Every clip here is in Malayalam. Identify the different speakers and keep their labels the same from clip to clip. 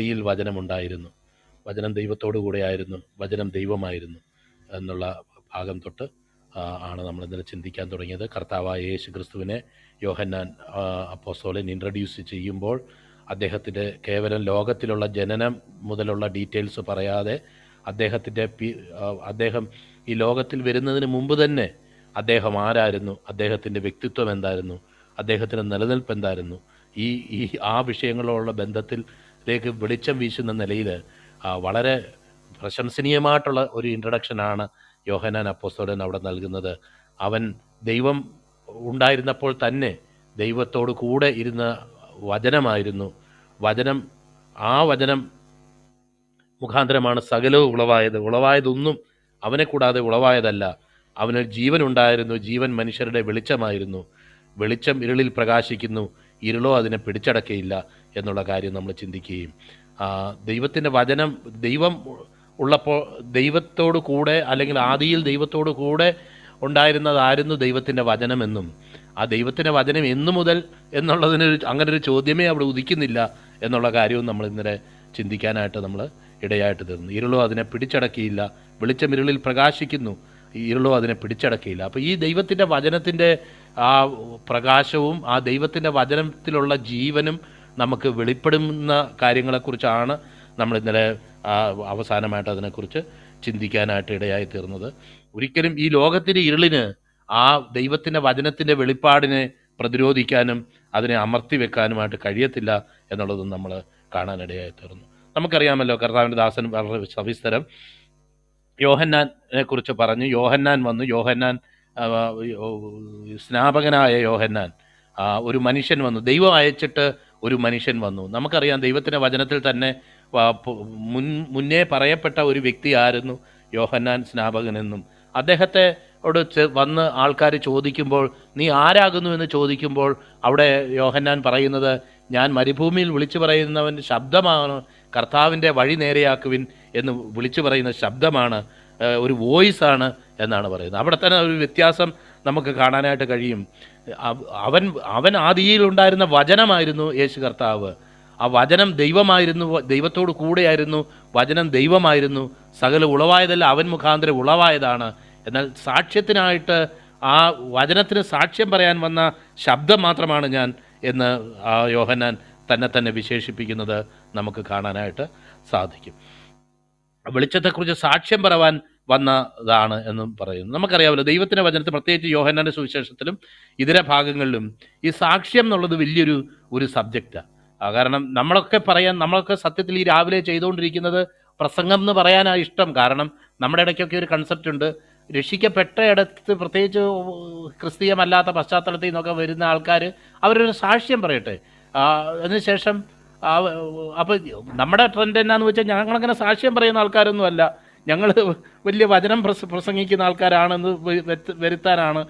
Speaker 1: ആദിയിൽ വചനമുണ്ടായിരുന്നു. വചനം ദൈവത്തോടു കൂടെയായിരുന്നു. വചനം ദൈവമായിരുന്നു എന്നുള്ള ഭാഗം തൊട്ട് ആണ് നമ്മൾ ഇന്നലെ ചിന്തിക്കാൻ തുടങ്ങിയത്. കർത്താവായ യേശു ക്രിസ്തുവിനെ യോഹന്നാൻ ആ, അപ്പോസ്തലൻ ഇൻട്രൊഡ്യൂസ് ചെയ്യുമ്പോൾ അദ്ദേഹത്തിന്റെ കേവലം ലോകത്തിലുള്ള ജനനം മുതലുള്ള ഡീറ്റെയിൽസ് പറയാതെ അദ്ദേഹത്തിന്റെ പി അദ്ദേഹം ഈ ലോകത്തിൽ വരുന്നതിന് മുമ്പ് തന്നെ അദ്ദേഹം ആരായിരുന്നു? അദ്ദേഹത്തിന്റെ വ്യക്തിത്വം എന്തായിരുന്നു? അദ്ദേഹത്തിന്റെ നിലനിൽപ്പ് എന്തായിരുന്നു? ഈ ഈ ആ വിഷയങ്ങളുള്ള ബന്ധത്തിലേക്ക് വെളിച്ചം വീശുന്ന നിലയിൽ വളരെ പ്രശംസനീയമായിട്ടുള്ള ഒരു ഇൻട്രഡക്ഷനാണ് യോഹനാൻ അപ്പോസ്തോലൻ അവിടെ നൽകുന്നത്. അവൻ ദൈവം ഉണ്ടായിരുന്നപ്പോൾ തന്നെ ദൈവത്തോട് കൂടെ ഇരുന്ന വചനമായിരുന്നു. വചനം ആ വചനം മുഖാന്തരമാണ് സകലവും ഉളവായത്. ഉളവായതൊന്നും അവനെ കൂടാതെ ഉളവായതല്ല. അവന് ജീവൻ ഉണ്ടായിരുന്നു. ജീവൻ മനുഷ്യരുടെ വെളിച്ചമായിരുന്നു. വെളിച്ചം ഇരുളിൽ പ്രകാശിക്കുന്നു. ഇരുളോ അതിനെ പിടിച്ചടക്കയില്ല എന്നുള്ള കാര്യം നമ്മൾ ചിന്തിക്കുകയും ദൈവത്തിന്റെ വചനം ദൈവം ഉള്ളപ്പോൾ ദൈവത്തോട് കൂടെ അല്ലെങ്കിൽ ആദിയിൽ ദൈവത്തോട് കൂടെ ഉണ്ടായിരുന്നതായിരുന്നു ദൈവത്തിന്റെ വചനമെന്നും ആ ദൈവത്തിന്റെ വചനം എന്നു മുതൽ എന്നുള്ളതിനൊരു അങ്ങനൊരു ചോദ്യമേ അവിടെ ഉദിക്കുന്നില്ല എന്നുള്ള കാര്യവും നമ്മൾ ഇന്നലെ ചിന്തിക്കാനായിട്ട് നമ്മൾ ഇടയായിട്ട് തീർന്നു. ഇരുളോ അതിനെ പിടിച്ചടക്കിയില്ല വെളിച്ചം ഇരുളിൽ പ്രകാശിക്കുന്നു ഇരുളോ അതിനെ പിടിച്ചടക്കിയില്ല. അപ്പോൾ ഈ ദൈവത്തിന്റെ വചനത്തിന്റെ ആ പ്രകാശവും ആ ദൈവത്തിന്റെ വചനത്തിലുള്ള ജീവനും നമുക്ക് വെളിപ്പെടുന്ന കാര്യങ്ങളെക്കുറിച്ചാണ് നമ്മൾ ഇന്നലെ അവസാനമായിട്ട് അതിനെക്കുറിച്ച് ചിന്തിക്കാനായിട്ട് ഇടയായി തീർന്നത്. ഒരിക്കലും ഈ ലോകത്തിന്റെ ഇരുളിന് ആ ദൈവത്തിന്റെ വചനത്തിന്റെ വെളിപ്പാടിനെ പ്രതിരോധിക്കാനും അതിനെ അമർത്തി വെക്കാനുമായിട്ട് കഴിയത്തില്ല എന്നുള്ളതും നമ്മൾ കാണാനിടയായി തീർന്നു. നമുക്കറിയാമല്ലോ കർത്താവിന്റെ ദാസൻ വളരെ സവിസ്തരം യോഹന്നാനെ കുറിച്ച് പറഞ്ഞു. യോഹന്നാൻ വന്നു. യോഹന്നാൻ സ്നാപകനായ യോഹന്നാൻ ഒരു മനുഷ്യൻ വന്നു. ദൈവം അയച്ചിട്ട് ഒരു മനുഷ്യൻ വന്നു. നമുക്കറിയാം ദൈവത്തിന്റെ വചനത്തിൽ തന്നെ മുൻ മുന്നേ പറയപ്പെട്ട ഒരു വ്യക്തി ആയിരുന്നു യോഹന്നാൻ സ്നാപകനെന്നും അദ്ദേഹത്തെ ോട് വന്ന് ആൾക്കാർ ചോദിക്കുമ്പോൾ നീ ആരാകുന്നു? എന്ന് ചോദിക്കുമ്പോൾ അവിടെ യോഹന്നാൻ പറയുന്നത് ഞാൻ മരുഭൂമിയിൽ വിളിച്ചു പറയുന്നവൻ ശബ്ദമാണ്. കർത്താവിന്റെ വഴി നേരെയാക്കുവിൻ എന്ന് വിളിച്ചു പറയുന്ന ശബ്ദമാണ് ഒരു വോയിസ് ആണ് എന്നാണ് പറയുന്നത്. അവിടെ തന്നെ ഒരു വ്യത്യാസം നമുക്ക് കാണാനായിട്ട് കഴിയും. അവൻ അവൻ ആദിയിൽ ഉണ്ടായിരുന്ന വചനമായിരുന്നു യേശു കർത്താവ്. ആ വചനം ദൈവമായിരുന്നു ദൈവത്തോട് കൂടെയായിരുന്നു വചനം ദൈവമായിരുന്നു. സകല ഉളവായതല്ല അവൻ മുഖാന്തരം ഉളവായതാണ്. എന്നാൽ സാക്ഷ്യത്തിനായിട്ട് ആ വചനത്തിന് സാക്ഷ്യം പറയാൻ വന്ന ശബ്ദം മാത്രമാണ് ഞാൻ എന്ന് യോഹന്നാൻ തന്നെ തന്നെ വിശേഷിപ്പിക്കുന്നത് നമുക്ക് കാണാനായിട്ട് സാധിക്കും. വെളിച്ചത്തെക്കുറിച്ച് സാക്ഷ്യം പറവാൻ വന്നതാണ് എന്നും പറയുന്നു. നമുക്കറിയാമല്ലോ ദൈവത്തിന്റെ വചനത്തിൽ പ്രത്യേകിച്ച് യോഹന്നാന്റെ സുവിശേഷത്തിലും ഇതര ഭാഗങ്ങളിലും ഈ സാക്ഷ്യം എന്നുള്ളത് വലിയൊരു ഒരു സബ്ജക്റ്റാണ് കാരണം നമ്മളൊക്കെ പറയാൻ നമ്മളൊക്കെ സത്യത്തിൽ ഈ രാവിലെ ചെയ്തുകൊണ്ടിരിക്കുന്നത് പ്രസംഗം എന്ന് പറയാനാണ് ഇഷ്ടം. കാരണം നമ്മുടെ ഇടയ്ക്കൊക്കെ ഒരു കൺസെപ്റ്റ് ഉണ്ട്. രക്ഷിക്കപ്പെട്ട ഇടത്ത് പ്രത്യേകിച്ച് ക്രിസ്തീയമല്ലാത്ത പശ്ചാത്തലത്തിൽ നിന്നൊക്കെ വരുന്ന ആൾക്കാർ അവരൊരു സാക്ഷ്യം പറയട്ടെ. അതിനുശേഷം അപ്പോൾ നമ്മുടെ ട്രെൻഡ് എന്നാന്ന് വെച്ചാൽ ഞങ്ങളങ്ങനെ സാക്ഷ്യം പറയുന്ന ആൾക്കാരൊന്നും അല്ല ഞങ്ങൾ വലിയ വചനം പ്രസ പ്രസംഗിക്കുന്ന ആൾക്കാരാണെന്ന് വരുത്താനാണ്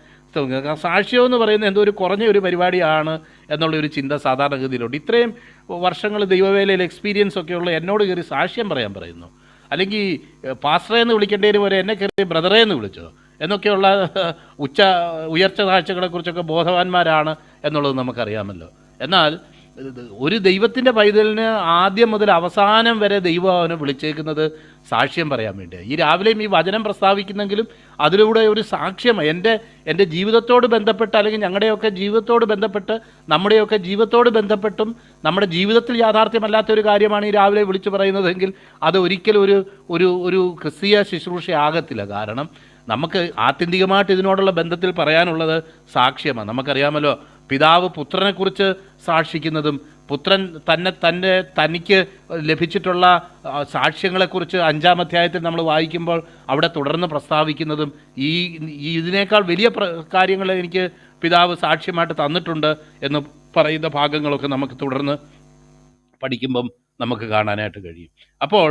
Speaker 1: സാക്ഷ്യം എന്ന് പറയുന്നത് എന്തോ ഒരു കുറഞ്ഞ ഒരു പരിപാടിയാണ് എന്നുള്ള ഒരു ചിന്ത സാധാരണഗതിയിലുണ്ട്. ഇത്രയും വർഷങ്ങൾ ദൈവവേലയിൽ എക്സ്പീരിയൻസ് ഒക്കെ ഉള്ള എന്നോട് കയറി സാക്ഷ്യം പറയാൻ പറയുന്നു. അല്ലെങ്കിൽ പാസ്റ്ററെ എന്ന് വിളിക്കേണ്ടതിന് പോലെ എന്നെ കയറി ബ്രദറെ എന്ന് വിളിച്ചോ? എന്നൊക്കെയുള്ള ഉച്ച ഉയർച്ച താഴ്ചകളെക്കുറിച്ചൊക്കെ ബോധവാന്മാരാണ് എന്നുള്ളത് നമുക്കറിയാമല്ലോ. എന്നാൽ ഒരു ദൈവത്തിന്റെ പൈതലിന് ആദ്യം മുതൽ അവസാനം വരെ ദൈവം അവനെ വിളിച്ചേക്കുന്നത് സാക്ഷ്യം പറയാൻ വേണ്ടിയാണ് ഈ രാവിലെയും ഈ വചനം പ്രസ്താവിക്കുന്നെങ്കിലും അതിലൂടെ ഒരു സാക്ഷ്യം എന്റെ എന്റെ ജീവിതത്തോട് ബന്ധപ്പെട്ട് അല്ലെങ്കിൽ ഞങ്ങളുടെയൊക്കെ ജീവിതത്തോട് ബന്ധപ്പെട്ട് നമ്മുടെയൊക്കെ ജീവിതത്തോട് ബന്ധപ്പെട്ടും നമ്മുടെ ജീവിതത്തിൽ യാഥാർത്ഥ്യമല്ലാത്ത ഒരു കാര്യമാണ് ഈ രാവിലെ വിളിച്ചു പറയുന്നതെങ്കിൽ അത് ഒരിക്കലും ഒരു ഒരു ഒരു ക്രിസ്തീയ ശുശ്രൂഷയാകത്തില്ല. കാരണം നമുക്ക് ആത്യന്തികമായിട്ട് ഇതിനോടുള്ള ബന്ധത്തിൽ പറയാനുള്ളത് സാക്ഷ്യമാണ്. നമുക്കറിയാമല്ലോ പിതാവ് പുത്രനെക്കുറിച്ച് സാക്ഷിക്കുന്നതും പുത്രൻ തന്നെ തന്റെ തനിക്ക് ലഭിച്ചിട്ടുള്ള സാക്ഷ്യങ്ങളെക്കുറിച്ച് അഞ്ചാം അധ്യായത്തിൽ നമ്മൾ വായിക്കുമ്പോൾ അവിടെ തുടർന്ന് പ്രസ്താവിക്കുന്നതും ഈ ഇതിനേക്കാൾ വലിയ കാര്യങ്ങൾ എനിക്ക് പിതാവ് സാക്ഷ്യമായിട്ട് തന്നിട്ടുണ്ട് എന്ന് പറയുന്ന ഭാഗങ്ങളൊക്കെ നമുക്ക് തുടർന്ന് പഠിക്കുമ്പം നമുക്ക് കാണാനായിട്ട് കഴിയും. അപ്പോൾ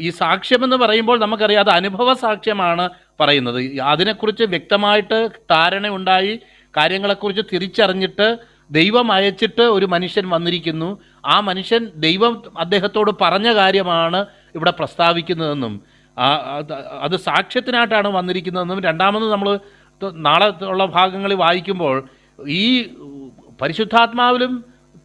Speaker 1: ഈ സാക്ഷ്യമെന്ന് പറയുമ്പോൾ നമുക്കറിയാം അത് അനുഭവ സാക്ഷ്യമാണ് പറയുന്നത്. അതിനെക്കുറിച്ച് വ്യക്തമായിട്ട് ധാരണ ഉണ്ടായി കാര്യങ്ങളെക്കുറിച്ച് തിരിച്ചറിഞ്ഞിട്ട് ദൈവം അയച്ചിട്ട് ഒരു മനുഷ്യൻ വന്നിരിക്കുന്നു. ആ മനുഷ്യൻ ദൈവം അദ്ദേഹത്തോട് പറഞ്ഞ കാര്യമാണ് ഇവിടെ പ്രസ്താവിക്കുന്നതെന്നും അത് സാക്ഷ്യത്തിനായിട്ടാണ് വന്നിരിക്കുന്നതെന്നും. രണ്ടാമത് നമ്മൾ നാളെ ഉള്ള ഭാഗങ്ങളിൽ വായിക്കുമ്പോൾ ഈ പരിശുദ്ധാത്മാവിലും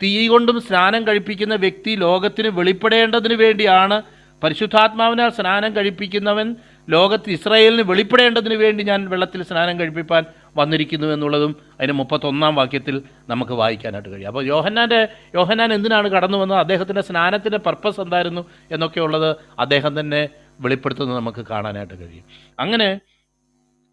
Speaker 1: തീ കൊണ്ടും സ്നാനം കഴിപ്പിക്കുന്ന വ്യക്തി ലോകത്തിന് വെളിപ്പെടേണ്ടതിന് വേണ്ടിയാണ് പരിശുദ്ധാത്മാവിനാൽ സ്നാനം കഴിപ്പിക്കുന്നവൻ. ലോകത്ത് ഇസ്രായേലിന് വെളിപ്പെടേണ്ടതിന് വേണ്ടി ഞാൻ വെള്ളത്തിൽ സ്നാനം കഴിപ്പിപ്പാൻ വന്നിരിക്കുന്നു എന്നുള്ളതും അതിന് മുപ്പത്തൊന്നാം വാക്യത്തിൽ നമുക്ക് വായിക്കാനായിട്ട് കഴിയും. അപ്പോൾ യോഹന്നാന്റെ യോഹന്നാൻ എന്തിനാണ് കടന്നു വന്നത് അദ്ദേഹത്തിന്റെ സ്നാനത്തിന്റെ പർപ്പസ് എന്തായിരുന്നു എന്നൊക്കെ ഉള്ളത് അദ്ദേഹം തന്നെ വെളിപ്പെടുത്തുന്നത് നമുക്ക് കാണാനായിട്ട് കഴിയും. അങ്ങനെ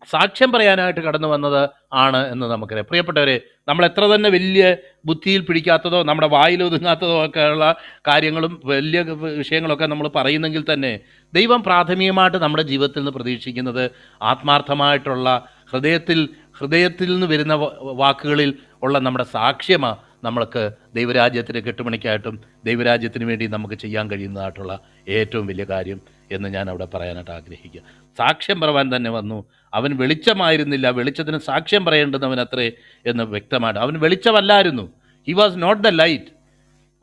Speaker 1: സാക്ഷ്യം പറയാനായിട്ട് കടന്നു വന്നത് ആണ് എന്ന് നമുക്കറിയാം. പ്രിയപ്പെട്ടവരെ നമ്മൾ എത്ര തന്നെ വലിയ ബുദ്ധിയിൽ പിടിക്കാത്തതോ നമ്മുടെ വായിൽ ഒതുങ്ങാത്തതോ ഒക്കെയുള്ള കാര്യങ്ങളും വലിയ വിഷയങ്ങളൊക്കെ നമ്മൾ പറയുന്നെങ്കിൽ തന്നെ ദൈവം പ്രാഥമികമായിട്ട് നമ്മുടെ ജീവിതത്തിൽ നിന്ന് പ്രതീക്ഷിക്കുന്നത് ആത്മാർത്ഥമായിട്ടുള്ള ഹൃദയത്തിൽ ഹൃദയത്തിൽ നിന്ന് വരുന്ന വാക്കുകളിൽ ഉള്ള നമ്മുടെ സാക്ഷ്യമാണ് നമ്മൾക്ക് ദൈവരാജ്യത്തിന് കെട്ടുമണിക്കായിട്ടും ദൈവരാജ്യത്തിന് വേണ്ടി നമുക്ക് ചെയ്യാൻ കഴിയുന്നതായിട്ടുള്ള ഏറ്റവും വലിയ കാര്യം എന്ന് ഞാൻ അവിടെ പറയാനായിട്ട് ആഗ്രഹിക്കുക. സാക്ഷ്യം പറവാൻ തന്നെ വന്നു. അവൻ വെളിച്ചമായിരുന്നില്ല. വെളിച്ചത്തിന് സാക്ഷ്യം പറയേണ്ടുന്നവൻ അത്രേ എന്ന് വ്യക്തമാണ്. അവൻ വെളിച്ചമല്ലായിരുന്നു. He was not the light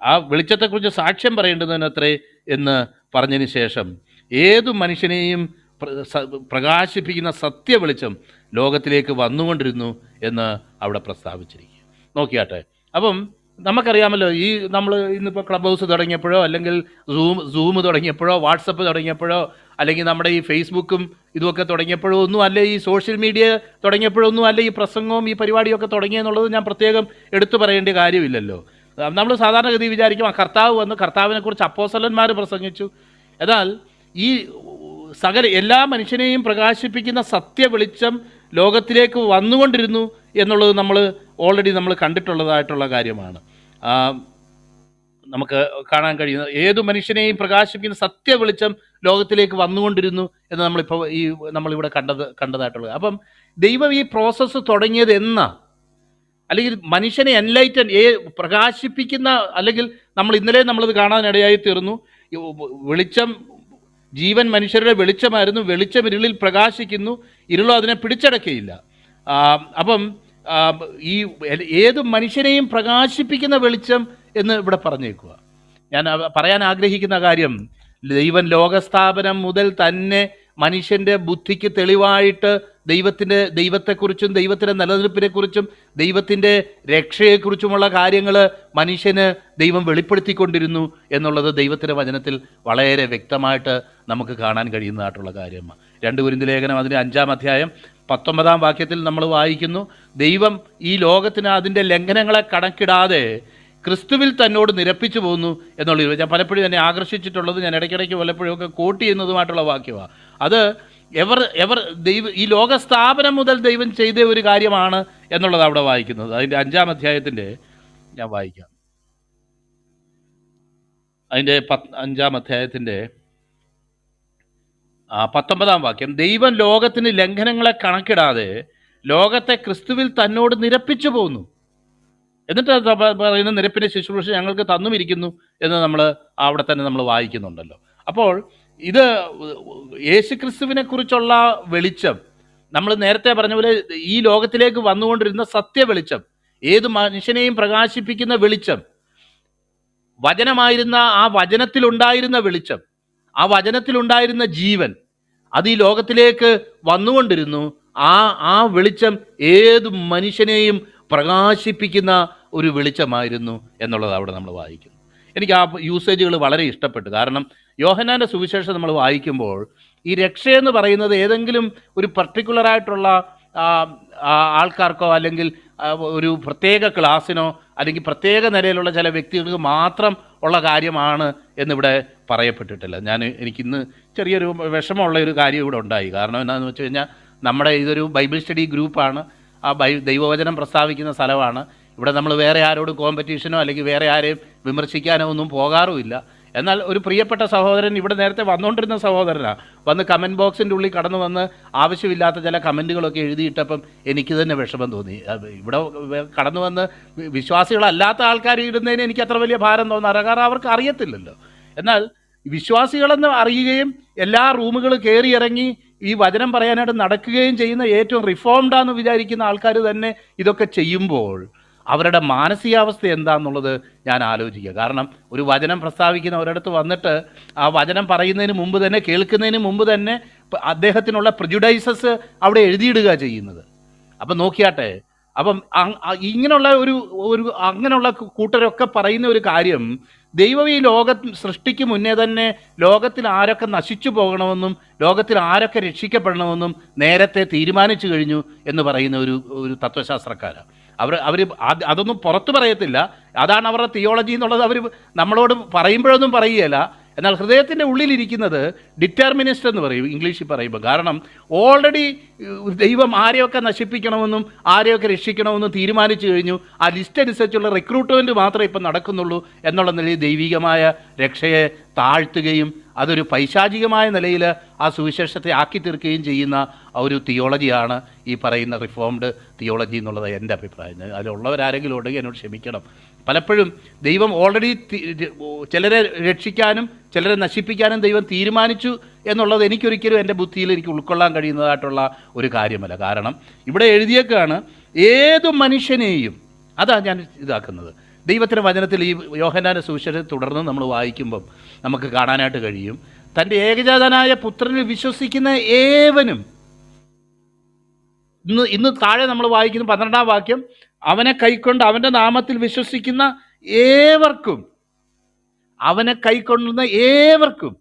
Speaker 1: ആ വെളിച്ചത്തെക്കുറിച്ച് സാക്ഷ്യം പറയേണ്ടതിനത്രേ എന്ന് പറഞ്ഞതിന് ശേഷം ഏതു മനുഷ്യനെയും പ്രകാശിപ്പിക്കുന്ന സത്യ വെളിച്ചം ലോകത്തിലേക്ക് വന്നുകൊണ്ടിരുന്നു എന്ന് അവിടെ പ്രസ്താവിച്ചിരിക്കുക നോക്കിയാട്ടെ. അപ്പം നമുക്കറിയാമല്ലോ ഈ നമ്മൾ ഇന്നിപ്പോൾ ക്ലബ് ഹൗസ് തുടങ്ങിയപ്പോഴോ അല്ലെങ്കിൽ സൂം സൂം തുടങ്ങിയപ്പോഴോ വാട്സപ്പ് തുടങ്ങിയപ്പോഴോ അല്ലെങ്കിൽ നമ്മുടെ ഈ ഫേസ്ബുക്കും ഇതുമൊക്കെ തുടങ്ങിയപ്പോഴോ ഒന്നും അല്ല ഈ സോഷ്യൽ മീഡിയ തുടങ്ങിയപ്പോഴൊന്നും അല്ല ഈ പ്രസംഗവും ഈ പരിപാടിയൊക്കെ തുടങ്ങിയെന്നുള്ളത് ഞാൻ പ്രത്യേകം എടുത്തു പറയേണ്ട കാര്യമില്ലല്ലോ. നമ്മൾ സാധാരണഗതി വിചാരിക്കും ആ കർത്താവ് വന്ന് കർത്താവിനെക്കുറിച്ച് അപ്പോസലന്മാർ പ്രസംഗിച്ചു. എന്നാൽ ഈ സകല എല്ലാ മനുഷ്യനെയും പ്രകാശിപ്പിക്കുന്ന സത്യ വെളിച്ചം ലോകത്തിലേക്ക് വന്നുകൊണ്ടിരുന്നു എന്നുള്ളത് നമ്മൾ ഓൾറെഡി നമ്മൾ കണ്ടിട്ടുള്ളതായിട്ടുള്ള കാര്യമാണ്. നമുക്ക് കാണാൻ കഴിയുന്ന ഏതു മനുഷ്യനെയും പ്രകാശിപ്പിക്കുന്ന സത്യ വെളിച്ചം ലോകത്തിലേക്ക് വന്നുകൊണ്ടിരുന്നു എന്ന് നമ്മളിപ്പോൾ ഈ നമ്മളിവിടെ കണ്ടത് കണ്ടതായിട്ടുള്ളത്. അപ്പം ദൈവം ഈ പ്രോസസ്സ് തുടങ്ങിയത് എന്നാ? അല്ലെങ്കിൽ മനുഷ്യനെ എൻലൈറ്റൻ ഏ പ്രകാശിപ്പിക്കുന്ന അല്ലെങ്കിൽ നമ്മൾ ഇന്നലെ നമ്മളത് കാണാനിടയായി തീർന്നു. വെളിച്ചം ജീവൻ മനുഷ്യരുടെ വെളിച്ചമായിരുന്നു. വെളിച്ചം ഇരുളിൽ പ്രകാശിക്കുന്നു. ഇരുളോ അതിനെ പിടിച്ചടക്കുകയില്ല. അപ്പം ഈ ഏത് മനുഷ്യനെയും പ്രകാശിപ്പിക്കുന്ന വെളിച്ചം എന്ന് ഇവിടെ പറഞ്ഞേക്കുക. ഞാൻ പറയാൻ ആഗ്രഹിക്കുന്ന കാര്യം ദൈവൻ ലോകസ്ഥാപനം മുതൽ തന്നെ മനുഷ്യന്റെ ബുദ്ധിക്ക് തെളിവായിട്ട് ദൈവത്തിന്റെ ദൈവത്തെക്കുറിച്ചും ദൈവത്തിന്റെ നിലനിൽപ്പിനെക്കുറിച്ചും ദൈവത്തിന്റെ രക്ഷയെക്കുറിച്ചുമുള്ള കാര്യങ്ങൾ മനുഷ്യന് ദൈവം വെളിപ്പെടുത്തിക്കൊണ്ടിരുന്നു എന്നുള്ളത് ദൈവത്തിന്റെ വചനത്തിൽ വളരെ വ്യക്തമായിട്ട് നമുക്ക് കാണാൻ കഴിയുന്നതായിട്ടുള്ള കാര്യമാണ്. രണ്ട് കുരിന്തി ലേഖനം അതിന്റെ അഞ്ചാം അധ്യായം പത്തൊമ്പതാം വാക്യത്തിൽ നമ്മൾ വായിക്കുന്നു ദൈവം ഈ ലോകത്തിന് അതിന്റെ ലംഘനങ്ങളെ കണക്കിടാതെ ക്രിസ്തുവിൽ തന്നോട് നിരപ്പിച്ചു പോകുന്നു എന്നുള്ളത് ഞാൻ പലപ്പോഴും എന്നെ ആകർഷിച്ചിട്ടുള്ളത് ഞാൻ ഇടയ്ക്കിടയ്ക്ക് പലപ്പോഴും ഒക്കെ കോട്ട് ചെയ്യുന്നതുമായിട്ടുള്ള വാക്യമാണ് അത് എവർ എവർ ദൈവ ഈ ലോകസ്ഥാപനം മുതൽ ദൈവം ചെയ്ത ഒരു കാര്യമാണ് എന്നുള്ളത് അവിടെ വായിക്കുന്നത്. അതിന്റെ അഞ്ചാം അധ്യായത്തിന്റെ ഞാൻ വായിക്കാം. അതിന്റെ പത്ത് അഞ്ചാം അധ്യായത്തിന്റെ പത്തൊമ്പതാം വാക്യം. ദൈവം ലോകത്തിന് ലംഘനങ്ങളെ കണക്കിടാതെ ലോകത്തെ ക്രിസ്തുവിൽ തന്നോട് നിരപ്പിച്ചു പോകുന്നു. എന്നിട്ട് പറയുന്ന നിരപ്പിന്റെ ശുശ്രൂഷ ഞങ്ങൾക്ക് തന്നുമിരിക്കുന്നു എന്ന് നമ്മൾ അവിടെ തന്നെ നമ്മൾ വായിക്കുന്നുണ്ടല്ലോ. അപ്പോൾ ഇത് യേശു ക്രിസ്തുവിനെ കുറിച്ചുള്ള വെളിച്ചം നമ്മൾ നേരത്തെ പറഞ്ഞ പോലെ ഈ ലോകത്തിലേക്ക് വന്നുകൊണ്ടിരുന്ന സത്യ വെളിച്ചം ഏത് മനുഷ്യനെയും പ്രകാശിപ്പിക്കുന്ന വെളിച്ചം വചനമായിരുന്ന ആ വചനത്തിലുണ്ടായിരുന്ന വെളിച്ചം ആ വചനത്തിലുണ്ടായിരുന്ന ജീവൻ അത് ഈ ലോകത്തിലേക്ക് വന്നുകൊണ്ടിരുന്നു. ആ ആ വെളിച്ചം ഏത് മനുഷ്യനെയും പ്രകാശിപ്പിക്കുന്ന ഒരു വെളിച്ചമായിരുന്നു എന്നുള്ളത് അവിടെ നമ്മൾ വായിക്കുന്നു. എനിക്ക് ആ യൂസേജുകൾ വളരെ ഇഷ്ടപ്പെട്ടു. കാരണം യോഹനാന്റെ സുവിശേഷം നമ്മൾ വായിക്കുമ്പോൾ ഈ രക്ഷയെന്ന് പറയുന്നത് ഏതെങ്കിലും ഒരു പർട്ടിക്കുലറായിട്ടുള്ള ആൾക്കാർക്കോ അല്ലെങ്കിൽ ഒരു പ്രത്യേക ക്ലാസ്സിനോ അല്ലെങ്കിൽ പ്രത്യേക നിലയിലുള്ള ചില വ്യക്തികൾക്ക് മാത്രം ഉള്ള കാര്യമാണ് എന്നിവിടെ പറയപ്പെട്ടിട്ടില്ല. ഞാൻ എനിക്കിന്ന് ചെറിയൊരു വിഷമമുള്ള ഒരു കാര്യം ഇവിടെ ഉണ്ടായി. കാരണം എന്താണെന്ന് വെച്ച് കഴിഞ്ഞാൽ നമ്മുടെ ഇതൊരു ബൈബിൾ സ്റ്റഡി ഗ്രൂപ്പാണ് ആ ബൈ ദൈവവചനം പ്രസ്താവിക്കുന്ന സ്ഥലമാണ്. ഇവിടെ നമ്മൾ വേറെ ആരോടും കോമ്പറ്റീഷനോ അല്ലെങ്കിൽ വേറെ ആരെയും വിമർശിക്കാനോ ഒന്നും പോകാറുമില്ല. എന്നാൽ ഒരു പ്രിയപ്പെട്ട സഹോദരൻ ഇവിടെ നേരത്തെ വന്നുകൊണ്ടിരുന്ന സഹോദരനാണ് വന്ന് കമന്റ് ബോക്സിന്റെ ഉള്ളിൽ കടന്നു വന്ന് ആവശ്യമില്ലാത്ത ചില കമന്റുകളൊക്കെ എഴുതിയിട്ടപ്പം എനിക്ക് തന്നെ വിഷമം തോന്നി. ഇവിടെ കടന്നു വന്ന് വിശ്വാസികളല്ലാത്ത ആൾക്കാർ ഇടുന്നതിന് എനിക്ക് അത്ര വലിയ ഭാരം തോന്നാറ് കാരണം അവർക്ക് അറിയത്തില്ലല്ലോ. എന്നാൽ വിശ്വാസികളെന്ന് അറിയുകയും എല്ലാ റൂമുകൾ കയറി ഇറങ്ങി ഈ വചനം പറയാനായിട്ട് നടക്കുകയും ചെയ്യുന്ന ഏറ്റവും റിഫോംഡാന്ന് വിചാരിക്കുന്ന ആൾക്കാർ തന്നെ ഇതൊക്കെ ചെയ്യുമ്പോൾ അവരുടെ മാനസികാവസ്ഥ എന്താണെന്നുള്ളത് ഞാൻ ആലോചിക്കുക. കാരണം ഒരു വചനം പ്രസ്താവിക്കുന്ന ഒരിടത്ത് വന്നിട്ട് ആ വചനം പറയുന്നതിന് മുമ്പ് തന്നെ കേൾക്കുന്നതിന് മുമ്പ് തന്നെ അദ്ദേഹത്തിനുള്ള പ്രിജുഡൈസസ് അവിടെ എഴുതിയിടുക ചെയ്യുന്നത്. അപ്പം നോക്കിയാട്ടെ അപ്പം ഇങ്ങനെയുള്ള ഒരു ഒരു അങ്ങനെയുള്ള കൂട്ടരൊക്കെ പറയുന്ന ഒരു കാര്യം ദൈവം ഈ ലോകം സൃഷ്ടിക്ക് മുന്നേ തന്നെ ലോകത്തിൽ ആരൊക്കെ നശിച്ചു പോകണമെന്നും ലോകത്തിൽ ആരൊക്കെ രക്ഷിക്കപ്പെടണമെന്നും നേരത്തെ തീരുമാനിച്ചു കഴിഞ്ഞു എന്ന് പറയുന്ന ഒരു ഒരു തത്വശാസ്ത്രക്കാരാണ് അവർ അവർ അതൊന്നും പുറത്ത് പറയത്തില്ല. അതാണ് അവരുടെ തിയോളജി എന്നുള്ളത് അവർ നമ്മളോട് പറയുമ്പോഴൊന്നും പറയുകയില്ല. എന്നാൽ ഹൃദയത്തിന്റെ ഉള്ളിലിരിക്കുന്നത് ഡിറ്റർമിനിസ്റ്റ് എന്ന് പറയും ഇംഗ്ലീഷിൽ പറയുമ്പോൾ. കാരണം ഓൾറെഡി ദൈവം ആരെയൊക്കെ നശിപ്പിക്കണമെന്നും ആരെയൊക്കെ രക്ഷിക്കണമെന്നും തീരുമാനിച്ചു കഴിഞ്ഞു. ആ ലിസ്റ്റ് അനുസരിച്ചുള്ള റിക്രൂട്ട്മെന്റ് മാത്രമേ ഇപ്പം നടക്കുന്നുള്ളൂ എന്നുള്ള നിലയിൽ ദൈവികമായ രക്ഷയെ താഴ്ത്തുകയും അതൊരു പൈശാചികമായ നിലയിൽ ആ സുവിശേഷത്തെ ആക്കി തീർക്കുകയും ചെയ്യുന്ന ഒരു തിയോളജിയാണ് ഈ പറയുന്ന റിഫോംഡ് തിയോളജി എന്നുള്ളത് എന്റെ അഭിപ്രായം. അതിലുള്ളവരാരെങ്കിലും ഉണ്ടെങ്കിൽ എന്നോട് ക്ഷമിക്കണം. പലപ്പോഴും ദൈവം ഓൾറെഡി ചിലരെ രക്ഷിക്കാനും ചിലരെ നശിപ്പിക്കാനും ദൈവം തീരുമാനിച്ചു എന്നുള്ളത് എനിക്കൊരിക്കലും എന്റെ ബുദ്ധിയിൽ എനിക്ക് ഉൾക്കൊള്ളാൻ കഴിയുന്നതായിട്ടുള്ള ഒരു കാര്യമല്ല. കാരണം ഇവിടെ എഴുതിയേക്കാണ് ഏത് മനുഷ്യനെയും അതാണ് ഞാൻ ഇതാക്കുന്നത്. ദൈവത്തിന്റെ വചനത്തിൽ ഈ യോഹനാന സുവിശേഷം തുടർന്ന് നമ്മൾ വായിക്കുമ്പം നമുക്ക് കാണാനായിട്ട് കഴിയും. തന്റെ ഏകജാതനായ പുത്രനിൽ വിശ്വസിക്കുന്ന ഏവനും ഇന്ന് ഇന്ന് താഴെ നമ്മൾ വായിക്കുന്ന പന്ത്രണ്ടാം വാക്യം അവനെ കൈക്കൊണ്ട് അവന്റെ നാമത്തിൽ വിശ്വസിക്കുന്ന ഏവർക്കും അവനെ കൈക്കൊള്ളുന്ന ഏവർക്കും.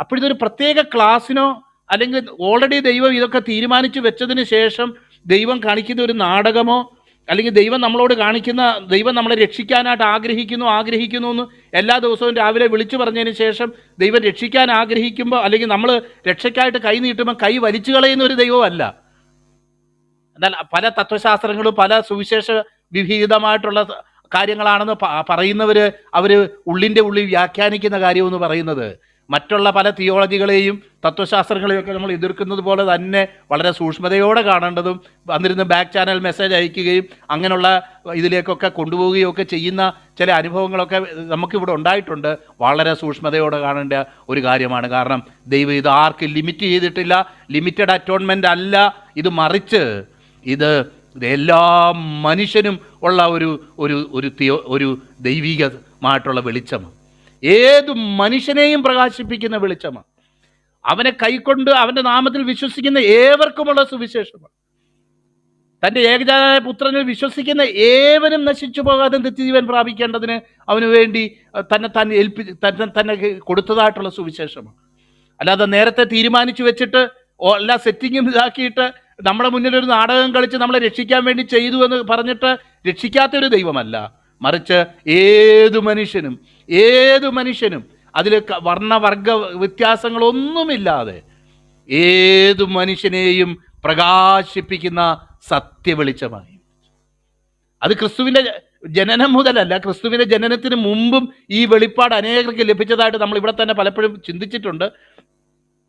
Speaker 1: അപ്പോഴിതൊരു പ്രത്യേക ക്ലാസ്സിനോ അല്ലെങ്കിൽ ഓൾറെഡി ദൈവം ഇതൊക്കെ തീരുമാനിച്ചു വെച്ചതിന് ശേഷം ദൈവം കാണിക്കുന്ന ഒരു നാടകമോ അല്ലെങ്കിൽ ദൈവം നമ്മളോട് കാണിക്കുന്ന ദൈവം നമ്മളെ രക്ഷിക്കാനായിട്ട് ആഗ്രഹിക്കുന്നു ആഗ്രഹിക്കുന്നു എന്ന് എല്ലാ ദിവസവും രാവിലെ വിളിച്ചു പറഞ്ഞതിന് ശേഷം ദൈവം രക്ഷിക്കാൻ ആഗ്രഹിക്കുമ്പോൾ അല്ലെങ്കിൽ നമ്മൾ രക്ഷയ്ക്കായിട്ട് കൈ നീട്ടുമ്പോൾ കൈ വലിച്ചു കളയുന്ന ഒരു ദൈവമല്ല. എന്നാൽ പല തത്വശാസ്ത്രങ്ങളും പല സുവിശേഷ വിഹിതമായിട്ടുള്ള കാര്യങ്ങളാണെന്ന് പറയുന്നവർ അവർ ഉള്ളിന്റെ ഉള്ളിൽ വ്യാഖ്യാനിക്കുന്ന കാര്യമെന്ന് പറയുന്നത്. മറ്റുള്ള പല തിയോളജികളെയും തത്വശാസ്ത്രങ്ങളെയും ഒക്കെ നമ്മൾ എതിർക്കുന്നത് പോലെ തന്നെ വളരെ സൂക്ഷ്മതയോടെ കാണേണ്ടതും വന്നിരുന്ന് ബാക്ക് ചാനൽ മെസ്സേജ് അയക്കുകയും അങ്ങനെയുള്ള ഇതിലേക്കൊക്കെ കൊണ്ടുപോവുകയും ഒക്കെ ചെയ്യുന്ന ചില അനുഭവങ്ങളൊക്കെ നമുക്കിവിടെ ഉണ്ടായിട്ടുണ്ട്. വളരെ സൂക്ഷ്മതയോടെ കാണേണ്ട ഒരു കാര്യമാണ്. കാരണം ദൈവം ഇത് ആർക്കും ലിമിറ്റ് ചെയ്തിട്ടില്ല. ലിമിറ്റഡ് അറ്റോൺമെന്റ് അല്ല. ഇത് മറിച്ച് ഇത് എല്ലാ മനുഷ്യനും ഉള്ള ഒരു ഒരു ഒരു തിയോ ഒരു ദൈവികമായിട്ടുള്ള വെളിച്ചമാണ്. ഏത് മനുഷ്യനെയും പ്രകാശിപ്പിക്കുന്ന വെളിച്ചമാണ്. അവനെ കൈക്കൊണ്ട് അവന്റെ നാമത്തിൽ വിശ്വസിക്കുന്ന ഏവർക്കുമുള്ള സുവിശേഷമാണ്. തന്റെ ഏകജാതായ പുത്രനിൽ വിശ്വസിക്കുന്ന ഏവനും നശിച്ചു പോകാതെ നിത്യജീവൻ പ്രാപിക്കേണ്ടതിന് അവന് വേണ്ടി തന്നെ തന്നെ ഏൽപ്പി തന്നെ തന്നെ കൊടുത്തതായിട്ടുള്ള സുവിശേഷമാണ്. അല്ലാതെ നേരത്തെ തീരുമാനിച്ചു വെച്ചിട്ട് എല്ലാ സെറ്റിങ്ങും ഇതാക്കിയിട്ട് നമ്മുടെ മുന്നിൽ ഒരു നാടകം കളിച്ച് നമ്മളെ രക്ഷിക്കാൻ വേണ്ടി ചെയ്തു എന്ന് പറഞ്ഞിട്ട് രക്ഷിക്കാത്ത ഒരു ദൈവമല്ല. മറിച്ച് ഏതു മനുഷ്യനും ഏതു മനുഷ്യനും അതിൽ വർണവർഗ വ്യത്യാസങ്ങളൊന്നുമില്ലാതെ ഏതു മനുഷ്യനെയും പ്രകാശിപ്പിക്കുന്ന സത്യവെളിച്ചമായി. അത് ക്രിസ്തുവിന്റെ ജനനം മുതലല്ല ക്രിസ്തുവിന്റെ ജനനത്തിന് മുമ്പും ഈ വെളിപ്പാട് അനേകർക്ക് ലഭിച്ചതായിട്ട് നമ്മൾ ഇവിടെ തന്നെ പലപ്പോഴും ചിന്തിച്ചിട്ടുണ്ട്.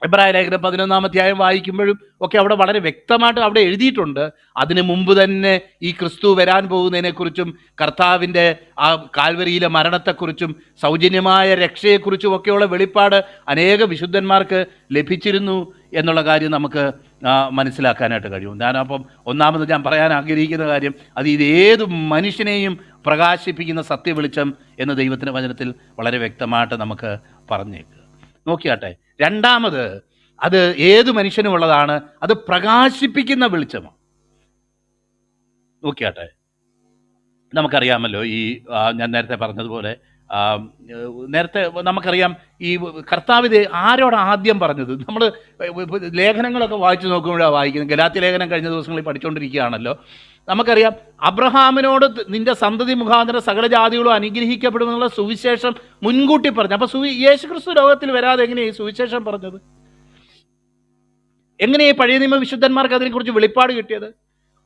Speaker 1: എബ്രായ ലേഖനം പതിനൊന്നാം അധ്യായം വായിക്കുമ്പോഴും ഒക്കെ അവിടെ വളരെ വ്യക്തമായിട്ട് അവിടെ എഴുതിയിട്ടുണ്ട്. അതിനു മുമ്പ് തന്നെ ഈ ക്രിസ്തു വരാൻ പോകുന്നതിനെക്കുറിച്ചും കർത്താവിന്റെ ആ കാൽവരിയിലെ മരണത്തെക്കുറിച്ചും സൗജന്യമായ രക്ഷയെക്കുറിച്ചും ഒക്കെയുള്ള വെളിപ്പാട് അനേക വിശുദ്ധന്മാർക്ക് ലഭിച്ചിരുന്നു എന്നുള്ള കാര്യം നമുക്ക് മനസ്സിലാക്കാനായിട്ട് കഴിയും. ഞാനപ്പം ഒന്നാമത് ഞാൻ പറയാൻ ആഗ്രഹിക്കുന്ന കാര്യം അത് ഇത് ഏത് മനുഷ്യനെയും പ്രകാശിപ്പിക്കുന്ന സത്യവെളിച്ചം എന്ന് ദൈവത്തിന്റെ വചനത്തിൽ വളരെ വ്യക്തമായിട്ട് നമുക്ക് പറഞ്ഞേക്കുക നോക്കിയാട്ടെ രണ്ടാമത് അത് ഏത് മനുഷ്യനുമുള്ളതാണ് അത് പ്രകാശിപ്പിക്കുന്ന വെളിച്ചമാണ്. നോക്കിയാട്ടെ. നമുക്കറിയാമല്ലോ ഈ ഞാൻ നേരത്തെ പറഞ്ഞതുപോലെ നേരത്തെ നമുക്കറിയാം ഈ കർത്താവ് ഇത് ആരോട് ആദ്യം പറഞ്ഞത്? നമ്മൾ ലേഖനങ്ങളൊക്കെ വായിച്ചു നോക്കുമ്പോഴാണ് വായിക്കുന്നത്. ഗലാത്തി ലേഖനം കഴിഞ്ഞ ദിവസങ്ങളിൽ പഠിച്ചുകൊണ്ടിരിക്കുകയാണല്ലോ നമുക്കറിയാം അബ്രഹാമിനോട് നിന്റെ സന്തതി മുഖാന്തര സകല ജാതികളും അനുഗ്രഹിക്കപ്പെടുമെന്നുള്ള സുവിശേഷം മുൻകൂട്ടി പറഞ്ഞു. അപ്പൊ സുവി യേശു ക്രിസ്തു ലോകത്തിൽ വരാതെ എങ്ങനെയാണ് ഈ സുവിശേഷം പറഞ്ഞത്? എങ്ങനെയാ ഈ പഴയ നിയമ വിശുദ്ധന്മാർക്ക് അതിനെക്കുറിച്ച് വെളിപ്പാട് കിട്ടിയത്?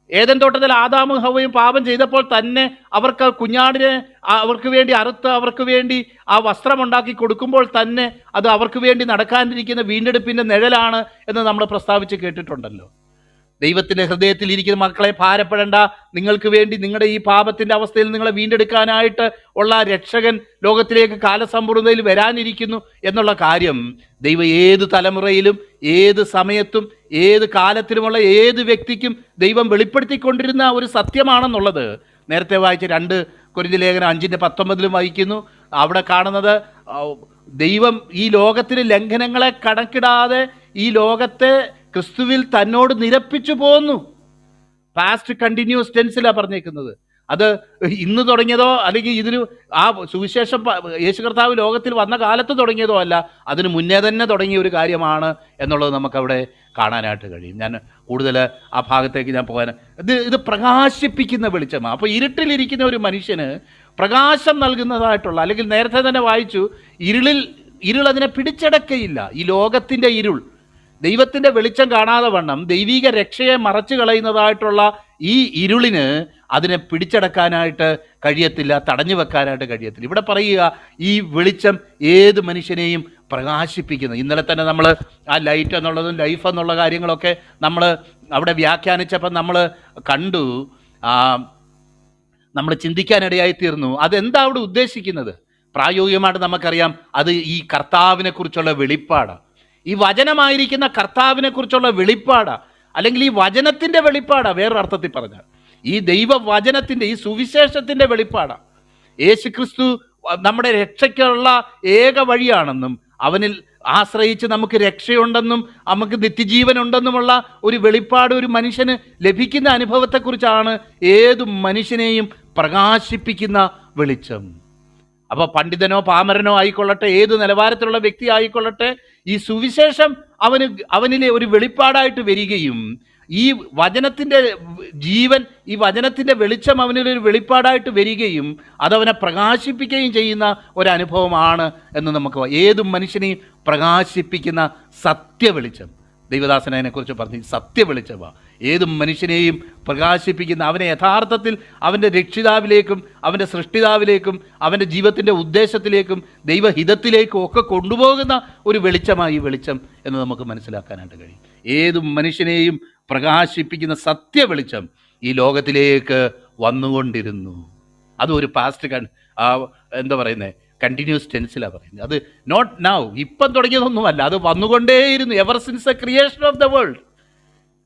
Speaker 1: ഏതൻ തോട്ടത്തിൽ ആദാമും ഹവയും പാപം ചെയ്തപ്പോൾ തന്നെ അവർക്ക് കുഞ്ഞാടിനെ അവർക്ക് വേണ്ടി അറുത്ത് അവർക്ക് വേണ്ടി ആ വസ്ത്രമുണ്ടാക്കി കൊടുക്കുമ്പോൾ തന്നെ അത് അവർക്ക് വേണ്ടി നടക്കാനിരിക്കുന്ന വീണ്ടെടുപ്പിന്റെ നിഴലാണ് എന്ന് നമ്മൾ പ്രസ്താവിച്ച് കേട്ടിട്ടുണ്ടല്ലോ. ദൈവത്തിന്റെ ഹൃദയത്തിൽ ഇരിക്കുന്ന മക്കളെ ഭാരപ്പെടേണ്ട. നിങ്ങൾക്ക് വേണ്ടി നിങ്ങളുടെ ഈ പാപത്തിന്റെ അവസ്ഥയിൽ നിങ്ങളെ വീണ്ടെടുക്കാനായിട്ട് ഉള്ള രക്ഷകൻ ലോകത്തിലേക്ക് കാലസമ്പൂർണതയിൽ വരാനിരിക്കുന്നു എന്നുള്ള കാര്യം ദൈവം ഏത് തലമുറയിലും ഏത് സമയത്തും ഏത് കാലത്തിലുമുള്ള ഏത് വ്യക്തിക്കും ദൈവം വെളിപ്പെടുത്തിക്കൊണ്ടിരുന്ന ഒരു സത്യമാണെന്നുള്ളത് നേരത്തെ വായിച്ച രണ്ട് കുരിഞ്ഞ ലേഖനം അഞ്ചിന്റെ പത്തൊമ്പതിലും വായിക്കുന്നു. അവിടെ കാണുന്നത് ദൈവം ഈ ലോകത്തിന് ലംഘനങ്ങളെ കണക്കിടാതെ ഈ ലോകത്തെ ക്രിസ്തുവിൽ തന്നോട് നിരപ്പിച്ചു പോന്നു. പാസ്റ്റ് കണ്ടിന്യൂസ് ടെൻസിലാണ് പറഞ്ഞേക്കുന്നത്. അത് ഇന്ന് തുടങ്ങിയതോ അല്ലെങ്കിൽ ഇതിന് ആ സുവിശേഷം യേശു കർത്താവ് ലോകത്തിൽ വന്ന കാലത്ത് തുടങ്ങിയതോ അല്ല അതിന് മുന്നേ തന്നെ തുടങ്ങിയ ഒരു കാര്യമാണ് എന്നുള്ളത് നമുക്കവിടെ കാണാനായിട്ട് കഴിയും. ഞാൻ കൂടുതൽ ആ ഭാഗത്തേക്ക് ഞാൻ പോകാൻ ഇത് ഇത് പ്രകാശിപ്പിക്കുന്ന വെളിച്ചമാണ്. അപ്പോൾ ഇരുട്ടിലിരിക്കുന്ന ഒരു മനുഷ്യന് പ്രകാശം നൽകുന്നതായിട്ടുള്ള അല്ലെങ്കിൽ നേരത്തെ തന്നെ വായിച്ചു ഇരുളിൽ ഇരുൾ അതിനെ പിടിച്ചടക്കയില്ല. ഈ ലോകത്തിന്റെ ഇരുൾ. ദൈവത്തിന്റെ വെളിച്ചം കാണാതെ വണ്ണം ദൈവിക രക്ഷയെ മറച്ചു കളയുന്നതായിട്ടുള്ള ഈ ഇരുളിന് അതിനെ പിടിച്ചടക്കാനായിട്ട് കഴിയത്തില്ല തടഞ്ഞു വെക്കാനായിട്ട് കഴിയത്തില്ല. ഇവിടെ പറയുക ഈ വെളിച്ചം ഏത് മനുഷ്യനെയും പ്രകാശിപ്പിക്കുന്നു. ഇന്നലെ തന്നെ നമ്മൾ ആ ലൈറ്റ് എന്നുള്ളതും ലൈഫ് എന്നുള്ള കാര്യങ്ങളൊക്കെ നമ്മൾ അവിടെ വ്യാഖ്യാനിച്ചപ്പോൾ നമ്മൾ കണ്ടു. നമ്മൾ ചിന്തിക്കാനിടയായി തീർന്നു. അതെന്താ അവിടെ ഉദ്ദേശിക്കുന്നത്? പ്രായോഗികമായിട്ട് നമുക്കറിയാം അത് ഈ കർത്താവിനെക്കുറിച്ചുള്ള വെളിപ്പാടാണ്. ഈ വചനമായിരിക്കുന്ന കർത്താവിനെ കുറിച്ചുള്ള വെളിപ്പാടാണ് അല്ലെങ്കിൽ ഈ വചനത്തിന്റെ വെളിപ്പാടാണ് വേറൊരു അർത്ഥത്തിൽ പറഞ്ഞാൽ. ഈ ദൈവവചനത്തിന്റെ ഈ സുവിശേഷത്തിന്റെ വെളിപ്പാടാണ് യേശു ക്രിസ്തു നമ്മുടെ രക്ഷയ്ക്കുള്ള ഏക വഴിയാണെന്നും അവനിൽ ആശ്രയിച്ച് നമുക്ക് രക്ഷയുണ്ടെന്നും നമുക്ക് നിത്യജീവനുണ്ടെന്നുമുള്ള ഒരു വെളിപ്പാട് ഒരു മനുഷ്യന് ലഭിക്കുന്ന അനുഭവത്തെക്കുറിച്ചാണ് ഏതു മനുഷ്യനെയും പ്രകാശിപ്പിക്കുന്ന വെളിച്ചം. അപ്പോൾ പണ്ഡിതനോ പാമരനോ ആയിക്കൊള്ളട്ടെ ഏത് നിലവാരത്തിലുള്ള വ്യക്തി ആയിക്കൊള്ളട്ടെ ഈ സുവിശേഷം അവന് അവനിലെ ഒരു വെളിപ്പാടായിട്ട് വരികയും ഈ വചനത്തിന്റെ ജീവൻ ഈ വചനത്തിന്റെ വെളിച്ചം അവനിലൊരു വെളിപ്പാടായിട്ട് വരികയും അതവനെ പ്രകാശിപ്പിക്കുകയും ചെയ്യുന്ന ഒരനുഭവമാണ് എന്ന് നമുക്ക് ഏത് മനുഷ്യനെയും പ്രകാശിപ്പിക്കുന്ന സത്യ വെളിച്ചം ദൈവദാസൻ പറഞ്ഞു സത്യ വെളിച്ചമാണ് ഏത് മനുഷ്യനെയും പ്രകാശിപ്പിക്കുന്ന അവനെ യഥാർത്ഥത്തിൽ അവന്റെ രക്ഷിതാവിലേക്കും അവന്റെ സൃഷ്ടിതാവിലേക്കും അവന്റെ ജീവിതത്തിന്റെ ഉദ്ദേശത്തിലേക്കും ദൈവഹിതത്തിലേക്കും ഒക്കെ കൊണ്ടുപോകുന്ന ഒരു വെളിച്ചമായി വെളിച്ചം എന്ന് നമുക്ക് മനസ്സിലാക്കാനായിട്ട് കഴിയും. ഏത് മനുഷ്യനെയും പ്രകാശിപ്പിക്കുന്ന സത്യ വെളിച്ചം ഈ ലോകത്തിലേക്ക് വന്നുകൊണ്ടിരുന്നു. അതും ഒരു പാസ്റ്റ് കൺ എന്താ പറയുന്നത് കണ്ടിന്യൂസ് ടെൻസിലാണ് പറയുന്നത്. അത് നോട്ട് നൗ ഇപ്പം തുടങ്ങിയതൊന്നുമല്ല. അത് വന്നുകൊണ്ടേയിരുന്നു ever since the creation of the world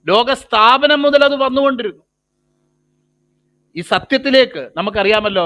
Speaker 1: ലോക സ്ഥാപനം മുതൽ അത് വന്നുകൊണ്ടിരുന്നു. ഈ സത്യത്തിലേക്ക് നമുക്കറിയാമല്ലോ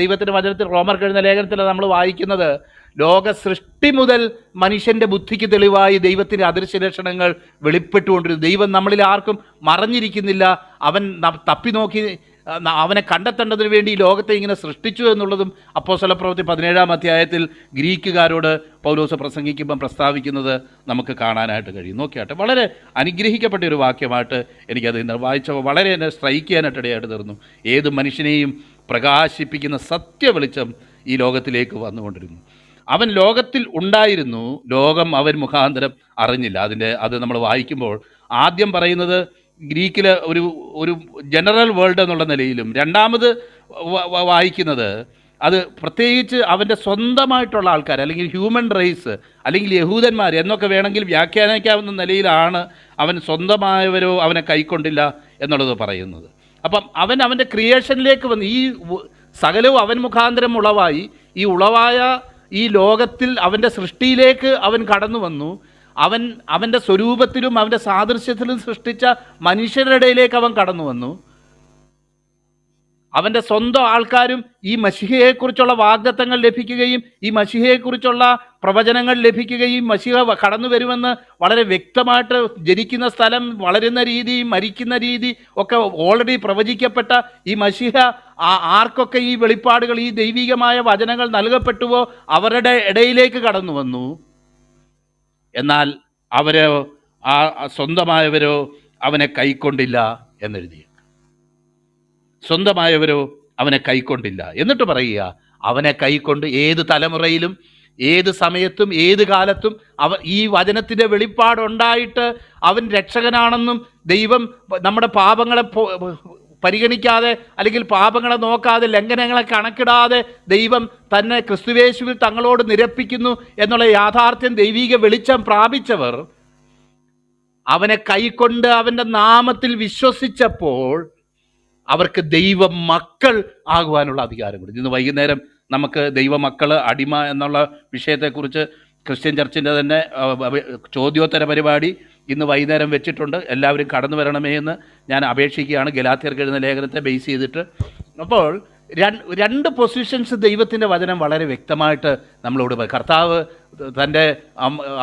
Speaker 1: ദൈവത്തിന്റെ വചനത്തിൽ റോമർ കഴിഞ്ഞ ലേഖനത്തിൽ നമ്മൾ വായിക്കുന്നത് ലോക സൃഷ്ടി മുതൽ മനുഷ്യന്റെ ബുദ്ധിക്ക് തെളിവായി ദൈവത്തിന്റെ അദൃശ്യ ലക്ഷണങ്ങൾ വെളിപ്പെട്ടുകൊണ്ടിരുന്നു. ദൈവം നമ്മളിൽ ആർക്കും മറഞ്ഞിരിക്കുന്നില്ല. അവൻ തപ്പി നോക്കി അവനെ കണ്ടെത്തേണ്ടതിന് വേണ്ടി ഈ ലോകത്തെ ഇങ്ങനെ സൃഷ്ടിച്ചു എന്നുള്ളതും അപ്പോസ്തല പ്രവൃത്തി പതിനേഴാം അധ്യായത്തിൽ ഗ്രീക്കുകാരോട് പൗലോസ് പ്രസംഗിക്കുമ്പം പ്രസ്താവിക്കുന്നത് നമുക്ക് കാണാനായിട്ട് കഴിയും. നോക്കിയാട്ടെ വളരെ അനുഗ്രഹിക്കപ്പെട്ട ഒരു വാക്യമായിട്ട് എനിക്കത് ഇന്ന് വായിച്ചപ്പോൾ വളരെ എന്നെ സ്ട്രൈക്ക് ചെയ്യാനായിട്ട് ഇടയായിട്ട് തീർന്നു. ഏത് മനുഷ്യനെയും പ്രകാശിപ്പിക്കുന്ന സത്യ വെളിച്ചം ഈ ലോകത്തിലേക്ക് വന്നുകൊണ്ടിരുന്നു. അവൻ ലോകത്തിൽ ഉണ്ടായിരുന്നു ലോകം അവൻ മുഖാന്തരം അറിഞ്ഞില്ല. അതിന്റെ അത് നമ്മൾ വായിക്കുമ്പോൾ ആദ്യം പറയുന്നത് ഗ്രീക്കിൽ ഒരു ഒരു ജനറൽ വേൾഡ് എന്നുള്ള നിലയിലും രണ്ടാമത് വായിക്കുന്നത് അത് പ്രത്യേകിച്ച് അവന്റെ സ്വന്തമായിട്ടുള്ള ആൾക്കാർ അല്ലെങ്കിൽ ഹ്യൂമൻ റേസ് അല്ലെങ്കിൽ യഹൂദന്മാർ എന്നൊക്കെ വേണമെങ്കിൽ വ്യാഖ്യാനിക്കാവുന്ന നിലയിലാണ് അവൻ സ്വന്തമായവരോ അവനെ കൈക്കൊണ്ടില്ല എന്നുള്ളത് പറയുന്നത്. അപ്പം അവൻ അവന്റെ ക്രിയേഷനിലേക്ക് വന്ന് ഈ സകലവും അവൻ മുഖാന്തരം ഉളവായി ഈ ഉളവായ ഈ ലോകത്തിൽ അവന്റെ സൃഷ്ടിയിലേക്ക് അവൻ കടന്നു വന്നു. അവൻ അവന്റെ സ്വരൂപത്തിലും അവന്റെ സാദൃശ്യത്തിലും സൃഷ്ടിച്ച മനുഷ്യരുടെ ഇടയിലേക്ക് അവൻ കടന്നു വന്നു. അവന്റെ സ്വന്തം ആൾക്കാരും ഈ മഷിഹയെക്കുറിച്ചുള്ള വാഗ്ദത്തങ്ങൾ ലഭിക്കുകയും ഈ മഷിഹയെക്കുറിച്ചുള്ള പ്രവചനങ്ങൾ ലഭിക്കുകയും മഷിഹ കടന്നു വരുമെന്ന് വളരെ വ്യക്തമായിട്ട് ജനിക്കുന്ന സ്ഥലം വളരുന്ന രീതി മരിക്കുന്ന രീതി ഒക്കെ ഓൾറെഡി പ്രവചിക്കപ്പെട്ട ഈ മഷിഹ ആർക്കൊക്കെ ഈ വെളിപ്പാടുകൾ ഈ ദൈവികമായ വചനങ്ങൾ നൽകപ്പെട്ടുവോ അവരുടെ ഇടയിലേക്ക് കടന്നു വന്നു. എന്നാൽ അവർ ആ സ്വന്തമായവരോ അവനെ കൈക്കൊണ്ടില്ല എന്നെഴുതി. സ്വന്തമായവരോ അവനെ കൈക്കൊണ്ടില്ല. എന്നിട്ട് പറയുക അവനെ കൈക്കൊണ്ട് ഏത് തലമുറയിലും ഏത് സമയത്തും ഏത് കാലത്തും അവ ഈ വചനത്തിന്റെ വെളിപ്പാടുണ്ടായിട്ട് അവൻ രക്ഷകനാണെന്നും ദൈവം നമ്മുടെ പാപങ്ങളെ പരിഗണിക്കാതെ അല്ലെങ്കിൽ പാപങ്ങളെ നോക്കാതെ ലംഘനങ്ങളെ കണക്കിടാതെ ദൈവം തന്നെ ക്രിസ്തുവേശുവിൽ തങ്ങളോട് നിരപ്പിക്കുന്നു എന്നുള്ള യാഥാർത്ഥ്യം ദൈവിക വെളിച്ചം പ്രാപിച്ചവർ അവനെ കൈക്കൊണ്ട് അവന്റെ നാമത്തിൽ വിശ്വസിച്ചപ്പോൾ അവർക്ക് ദൈവ മക്കൾ ആകുവാനുള്ള അധികാരം കൊടുത്തു ഇന്ന് വൈകുന്നേരം നമുക്ക് ദൈവമക്കൾ അടിമ എന്നുള്ള വിഷയത്തെക്കുറിച്ച് ക്രിസ്ത്യൻ ചർച്ചിന്റെ തന്നെ ചോദ്യോത്തര പരിപാടി ഇന്ന് വൈകുന്നേരം വെച്ചിട്ടുണ്ട്. എല്ലാവരും കടന്നു വരണമേ എന്ന് ഞാൻ അപേക്ഷിക്കുകയാണ്. ഗലാത്തിയർക്ക് എഴുതുന്ന ലേഖനത്തെ ബേസ് ചെയ്തിട്ട്. അപ്പോൾ രണ്ട് പൊസിഷൻസ് ദൈവത്തിന്റെ വചനം വളരെ വ്യക്തമായിട്ട് നമ്മളോട് കർത്താവ് തന്റെ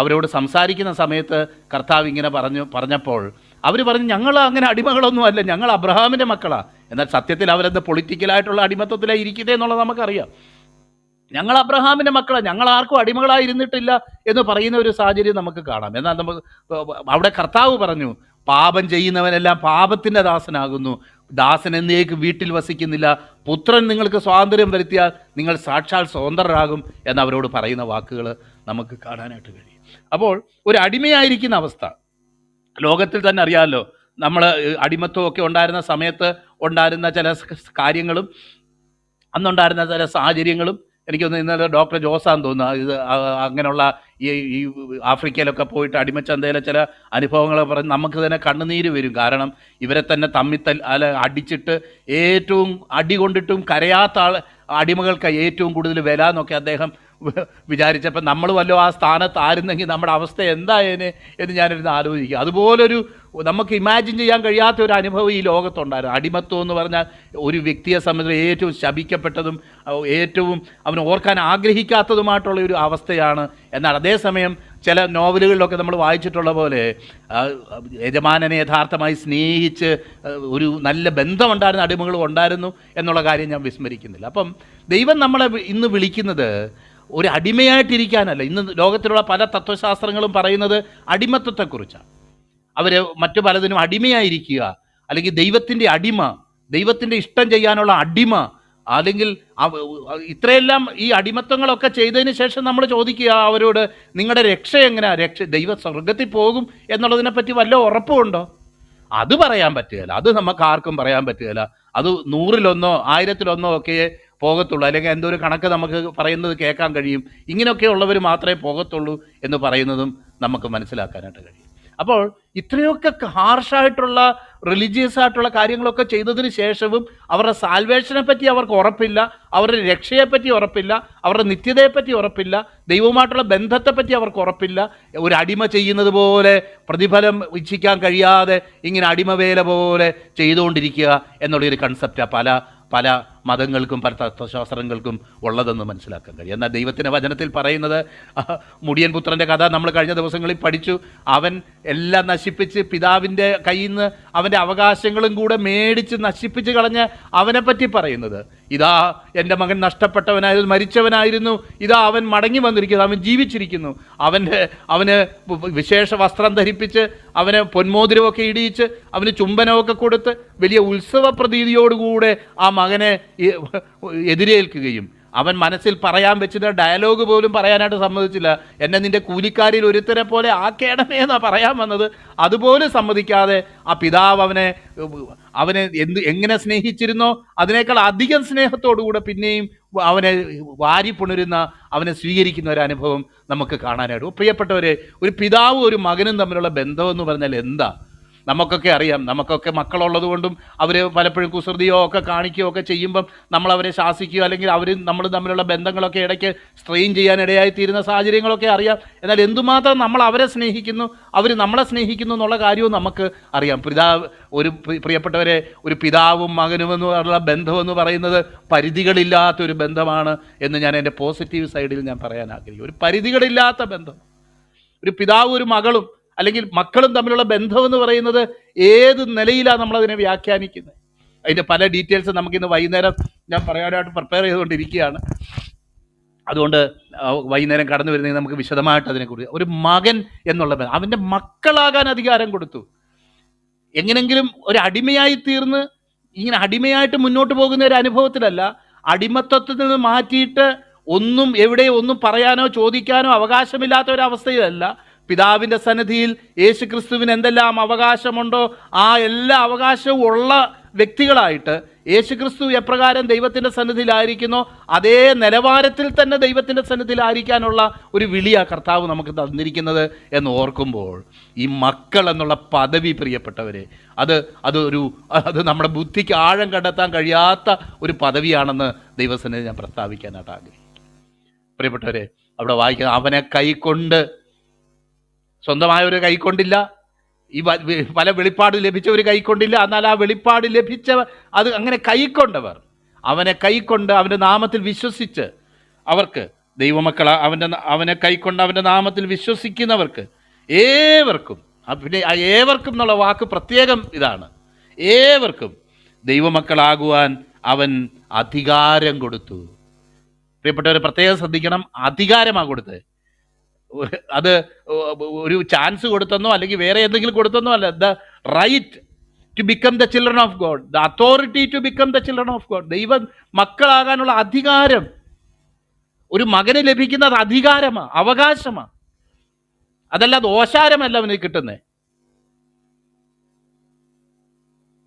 Speaker 1: അവരോട് സംസാരിക്കുന്ന സമയത്ത് കർത്താവ് ഇങ്ങനെ പറഞ്ഞു പറഞ്ഞപ്പോൾ അവർ പറഞ്ഞു ഞങ്ങൾ അങ്ങനെ അടിമകളൊന്നും അല്ല. ഞങ്ങൾ അബ്രഹാമിന്റെ മക്കളാണ് എന്നാൽ സത്യത്തിൽ അവരെന്ത് പൊളിറ്റിക്കലായിട്ടുള്ള അടിമത്തത്തിലാണ് ഇരിക്കുന്നത് എന്നുള്ളത് നമുക്കറിയാം. ഞങ്ങൾ അബ്രഹാമിന്റെ മക്കളാണ് ഞങ്ങൾ ആർക്കും അടിമകളായിരുന്നിട്ടില്ല എന്ന് പറയുന്ന ഒരു സാഹചര്യം നമുക്ക് കാണാം. എന്നാൽ നമുക്ക് അവിടെ കർത്താവ് പറഞ്ഞു പാപം ചെയ്യുന്നവനെല്ലാം പാപത്തിന്റെ ദാസനാകുന്നു. ദാസൻ എന്നേക്ക് വീട്ടിൽ വസിക്കുന്നില്ല. പുത്രൻ നിങ്ങൾക്ക് സ്വാതന്ത്ര്യം വരുത്തിയാൽ നിങ്ങൾ സാക്ഷാൽ സ്വതന്ത്രരാകും എന്ന് അവരോട് പറയുന്ന വാക്കുകൾ നമുക്ക് കാണാനായിട്ട് കഴിയും. അപ്പോൾ ഒരു അടിമയായിരിക്കുന്ന അവസ്ഥ. ലോകത്തിൽ തന്നെ അറിയാമല്ലോ നമ്മൾ അടിമത്വമൊക്കെ ഉണ്ടായിരുന്ന സമയത്ത് ഉണ്ടായിരുന്ന ചില കാര്യങ്ങളും അന്നുണ്ടായിരുന്ന ചില സാഹചര്യങ്ങളും എനിക്കൊന്ന് ഇന്നലെ ഡോക്ടർ ജോസാന്ന് തോന്നുന്നു. ഇത് അങ്ങനെയുള്ള ഈ ഈ ആഫ്രിക്കയിലൊക്കെ പോയിട്ട് അടിമച്ചന്തയിലെ ചില അനുഭവങ്ങൾ പറഞ്ഞ് നമുക്ക് തന്നെ കണ്ണുനീര് വരും. കാരണം ഇവരെ തന്നെ തമ്മിത്തൽ അല്ല അടിച്ചിട്ട് ഏറ്റവും അടി കൊണ്ടിട്ടും കരയാത്ത ആൾ അടിമകൾക്ക് ഏറ്റവും കൂടുതൽ വില എന്നൊക്കെ അദ്ദേഹം വിചാരിച്ചപ്പോൾ നമ്മൾ വല്ലോ ആ സ്ഥാനത്ത് ആയിരുന്നെങ്കിൽ നമ്മുടെ അവസ്ഥ എന്തായേനെ എന്ന് ഞാനിരുന്ന് ആലോചിക്കുക. അതുപോലൊരു നമുക്ക് ഇമാജിൻ ചെയ്യാൻ കഴിയാത്ത ഒരു അനുഭവം ഈ ലോകത്തുണ്ടായിരുന്നു. അടിമത്വം എന്ന് പറഞ്ഞാൽ ഒരു വ്യക്തിയെ സംബന്ധിച്ച് ഏറ്റവും ശപിക്കപ്പെട്ടതും ഏറ്റവും അവന് ഓർക്കാൻ ആഗ്രഹിക്കാത്തതുമായിട്ടുള്ള ഒരു അവസ്ഥയാണ് എന്നാൽ അതേസമയം ചില നോവലുകളിലൊക്കെ നമ്മൾ വായിച്ചിട്ടുള്ള പോലെ യജമാനനെ യഥാർത്ഥമായി സ്നേഹിച്ച് ഒരു നല്ല ബന്ധമുണ്ടായിരുന്ന അടിമകളും ഉണ്ടായിരുന്നു എന്നുള്ള കാര്യം ഞാൻ വിസ്മരിക്കുന്നില്ല. അപ്പം ദൈവം നമ്മളെ ഇന്ന് വിളിക്കുന്നത് ഒരു അടിമയായിട്ടിരിക്കാനല്ല. ഇന്ന് ലോകത്തിലുള്ള പല തത്വശാസ്ത്രങ്ങളും പറയുന്നത് അടിമത്വത്തെക്കുറിച്ചാണ്. അവർ മറ്റു പലതിനും അടിമയായിരിക്കുക അല്ലെങ്കിൽ ദൈവത്തിന്റെ അടിമ ദൈവത്തിന്റെ ഇഷ്ടം ചെയ്യാനുള്ള അടിമ അല്ലെങ്കിൽ ഇത്രയെല്ലാം ഈ അടിമത്വങ്ങളൊക്കെ ചെയ്തതിന് ശേഷം നമ്മൾ ചോദിക്കുക അവരോട് നിങ്ങളുടെ രക്ഷ എങ്ങനെയാണ് രക്ഷ ദൈവ സ്വർഗത്തിൽ പോകും എന്നുള്ളതിനെപ്പറ്റി വല്ല ഉറപ്പുമുണ്ടോ? അത് പറയാൻ പറ്റുകയില്ല. അത് നമുക്ക് ആർക്കും പറയാൻ പറ്റുകയില്ല. അത് നൂറിലൊന്നോ ആയിരത്തിലൊന്നോ ഒക്കെ പോകത്തുള്ളൂ. അല്ലെങ്കിൽ എന്തോ ഒരു കണക്ക് നമുക്ക് പറയുന്നത് കേൾക്കാൻ കഴിയും. ഇങ്ങനെയൊക്കെ ഉള്ളവർ മാത്രമേ പോകത്തുള്ളൂ എന്ന് പറയുന്നതും നമുക്ക് മനസ്സിലാക്കാനായിട്ട് കഴിയും. അപ്പോൾ ഇത്രയൊക്കെ ഹാർഷായിട്ടുള്ള റിലീജിയസ് ആയിട്ടുള്ള കാര്യങ്ങളൊക്കെ ചെയ്തതിന് ശേഷവും അവരുടെ സാൽവേഷനെ പറ്റി അവർക്ക് ഉറപ്പില്ല അവരുടെ രക്ഷയെപ്പറ്റി ഉറപ്പില്ല അവരുടെ നിത്യതയെപ്പറ്റി ഉറപ്പില്ല ദൈവവുമായിട്ടുള്ള ബന്ധത്തെപ്പറ്റി അവർക്ക് ഉറപ്പില്ല. ഒരു അടിമ ചെയ്യുന്നത് പോലെ പ്രതിഫലം ഇച്ഛിക്കാൻ കഴിയാതെ ഇങ്ങനെ അടിമവേല പോലെ ചെയ്തുകൊണ്ടിരിക്കുക എന്നുള്ളൊരു കൺസെപ്റ്റാണ് പല പല മതങ്ങൾക്കും പല തത്വശാസ്ത്രങ്ങൾക്കും ഉള്ളതെന്ന് മനസ്സിലാക്കാൻ കഴിയും. എന്നാൽ ദൈവത്തിന്റെ വചനത്തിൽ പറയുന്നത് മുടിയൻ പുത്രന്റെ കഥ നമ്മൾ കഴിഞ്ഞ ദിവസങ്ങളിൽ പഠിച്ചു. അവൻ എല്ലാം നശിപ്പിച്ച് പിതാവിന്റെ കയ്യിൽ നിന്ന് അവന്റെ അവകാശങ്ങളും കൂടെ മേടിച്ച് നശിപ്പിച്ച് കളഞ്ഞ് അവനെപ്പറ്റി പറയുന്നത്. ഇതാ എന്റെ മകൻ നഷ്ടപ്പെട്ടവനായിരുന്നു മരിച്ചവനായിരുന്നു. ഇതാ അവൻ മടങ്ങി വന്നിരിക്കുന്നു. അവൻ ജീവിച്ചിരിക്കുന്നു. അവന്റെ അവന് വിശേഷ വസ്ത്രം ധരിപ്പിച്ച് അവന് പൊന്മോതിരമൊക്കെ ഇടിയിച്ച് അവന് ചുംബനമൊക്കെ കൊടുത്ത് വലിയ ഉത്സവ പ്രതീതിയോടുകൂടെ ആ മകനെ എതിരേൽക്കുകയും അവൻ മനസ്സിൽ പറയാൻ വെച്ചിട്ട് ഡയലോഗ് പോലും പറയാനായിട്ട് സമ്മതിച്ചില്ല. എന്നെ നിന്റെ കൂലിക്കാരിൽ ഒരുത്തരെ പോലെ ആക്കേണമേ എന്നാ പറയാൻ വന്നത്. അതുപോലും സമ്മതിക്കാതെ ആ പിതാവ് അവനെ അവനെ എന്ത് എങ്ങനെ സ്നേഹിച്ചിരുന്നോ അതിനേക്കാൾ അധികം സ്നേഹത്തോടുകൂടെ പിന്നെയും അവനെ വാരി പുണരുന്ന അവനെ സ്വീകരിക്കുന്ന ഒരു അനുഭവം നമുക്ക് കാണാനായിട്ട്. പ്രിയപ്പെട്ടവരെ ഒരു പിതാവും ഒരു മകനും തമ്മിലുള്ള ബന്ധം എന്ന് പറഞ്ഞാൽ എന്താ? നമുക്കൊക്കെ അറിയാം. നമുക്കൊക്കെ മക്കളുള്ളത് കൊണ്ടും അവർ പലപ്പോഴും കുസൃതിയോ ഒക്കെ കാണിക്കുകയോ ഒക്കെ ചെയ്യുമ്പം നമ്മൾ അവരെ ശാസിക്കുകയോ അല്ലെങ്കിൽ അവർ നമ്മൾ തമ്മിലുള്ള ബന്ധങ്ങളൊക്കെ ഇടയ്ക്ക് സ്ട്രെയിൻ ചെയ്യാൻ ഇടയായി തീരുന്ന സാഹചര്യങ്ങളൊക്കെ അറിയാം. എന്നാൽ എന്തുമാത്രം നമ്മൾ അവരെ സ്നേഹിക്കുന്നു അവർ നമ്മളെ സ്നേഹിക്കുന്നു എന്നുള്ള കാര്യവും നമുക്ക് അറിയാം. പിതാവ് ഒരു പ്രിയപ്പെട്ടവരെ ഒരു പിതാവും മകനും എന്ന് പറഞ്ഞുള്ള ബന്ധം എന്ന് പറയുന്നത് പരിധികളില്ലാത്ത ഒരു ബന്ധമാണ് എന്ന് ഞാൻ എന്റെ പോസിറ്റീവ് സൈഡിൽ ഞാൻ പറയാൻ ആഗ്രഹിക്കും ഒരു പരിധികളില്ലാത്ത ബന്ധം. ഒരു പിതാവും ഒരു മകളും അല്ലെങ്കിൽ മക്കളും തമ്മിലുള്ള ബന്ധം എന്ന് പറയുന്നത് ഏത് നിലയിലാണ് നമ്മളതിനെ വ്യാഖ്യാനിക്കുന്നത്? അതിന്റെ പല ഡീറ്റെയിൽസ് നമുക്കിന്ന് വൈകുന്നേരം ഞാൻ പറയാനായിട്ട് പ്രിപ്പയർ ചെയ്തുകൊണ്ടിരിക്കുകയാണ്. അതുകൊണ്ട് വൈകുന്നേരം കടന്നു വരുന്നെങ്കിൽ നമുക്ക് വിശദമായിട്ട് അതിനെക്കുറിച്ച് ഒരു മകൻ എന്നുള്ള അവന്റെ മക്കളാകാൻ അധികാരം കൊടുത്തു. എങ്ങനെങ്കിലും ഒരു അടിമയായി തീർന്ന് ഇങ്ങനെ അടിമയായിട്ട് മുന്നോട്ട് പോകുന്ന ഒരു അനുഭവത്തിലല്ല അടിമത്വത്തിൽ നിന്ന് മാറ്റിയിട്ട് ഒന്നും എവിടെ ഒന്നും പറയാനോ ചോദിക്കാനോ അവകാശമില്ലാത്ത ഒരു അവസ്ഥയിലല്ല പിതാവിന്റെ സന്നിധിയിൽ യേശു ക്രിസ്തുവിന് എന്തെല്ലാം അവകാശമുണ്ടോ ആ എല്ലാ അവകാശവും ഉള്ള വ്യക്തികളായിട്ട് യേശു ക്രിസ്തു എപ്രകാരം ദൈവത്തിന്റെ സന്നിധിയിലായിരിക്കുന്നോ അതേ നിലവാരത്തിൽ തന്നെ ദൈവത്തിന്റെ സന്നിധിയിലായിരിക്കാനുള്ള ഒരു വിളിയാണ് കർത്താവ് നമുക്ക് തന്നിരിക്കുന്നത് എന്ന് ഓർക്കുമ്പോൾ ഈ മക്കൾ എന്നുള്ള പദവി പ്രിയപ്പെട്ടവരെ അത് അതൊരു അത് നമ്മുടെ ബുദ്ധിക്ക് ആഴം കണ്ടെത്താൻ കഴിയാത്ത ഒരു പദവിയാണെന്ന് ദൈവസന്നിധി ഞാൻ പ്രസ്താവിക്കാനായിട്ട് ആഗ്രഹിക്കും പ്രിയപ്പെട്ടവരെ അവിടെ വായിക്കുന്ന അവനെ കൈക്കൊണ്ട് സ്വന്തമായ ഒരു കൈക്കൊണ്ടില്ല. ഈ പല വെളിപ്പാട് ലഭിച്ച ഒരു കൈക്കൊണ്ടില്ല. എന്നാൽ ആ വെളിപ്പാട് ലഭിച്ച അത് അങ്ങനെ കൈക്കൊണ്ടവർ അവനെ കൈക്കൊണ്ട് അവന്റെ നാമത്തിൽ വിശ്വസിച്ച് അവർക്ക് ദൈവമക്കൾ അവന്റെ അവനെ കൈക്കൊണ്ട് അവന്റെ നാമത്തിൽ വിശ്വസിക്കുന്നവർക്ക് ഏവർക്കും പിന്നെ ആ ഏവർക്കും എന്നുള്ള വാക്ക് പ്രത്യേകം ഇതാണ്. ഏവർക്കും ദൈവമക്കളാകുവാൻ അവൻ അധികാരം കൊടുത്തു. പ്രിയപ്പെട്ടവരെ പ്രത്യേകം ശ്രദ്ധിക്കണം. അധികാരമാണ് കൊടുത്തത്. അത് ഒരു ചാൻസ് കൊടുത്തെന്നോ അല്ലെങ്കിൽ വേറെ എന്തെങ്കിലും കൊടുത്തെന്നോ അല്ല. The right to become the children of God the authority to become the children of God ദൈവം മക്കളാകാനുള്ള അധികാരം. ഒരു മകന് ലഭിക്കുന്നത് അധികാരമാണ് അവകാശമാണ് അതല്ലാതെ ഓശാരമല്ല അവന് കിട്ടുന്നത്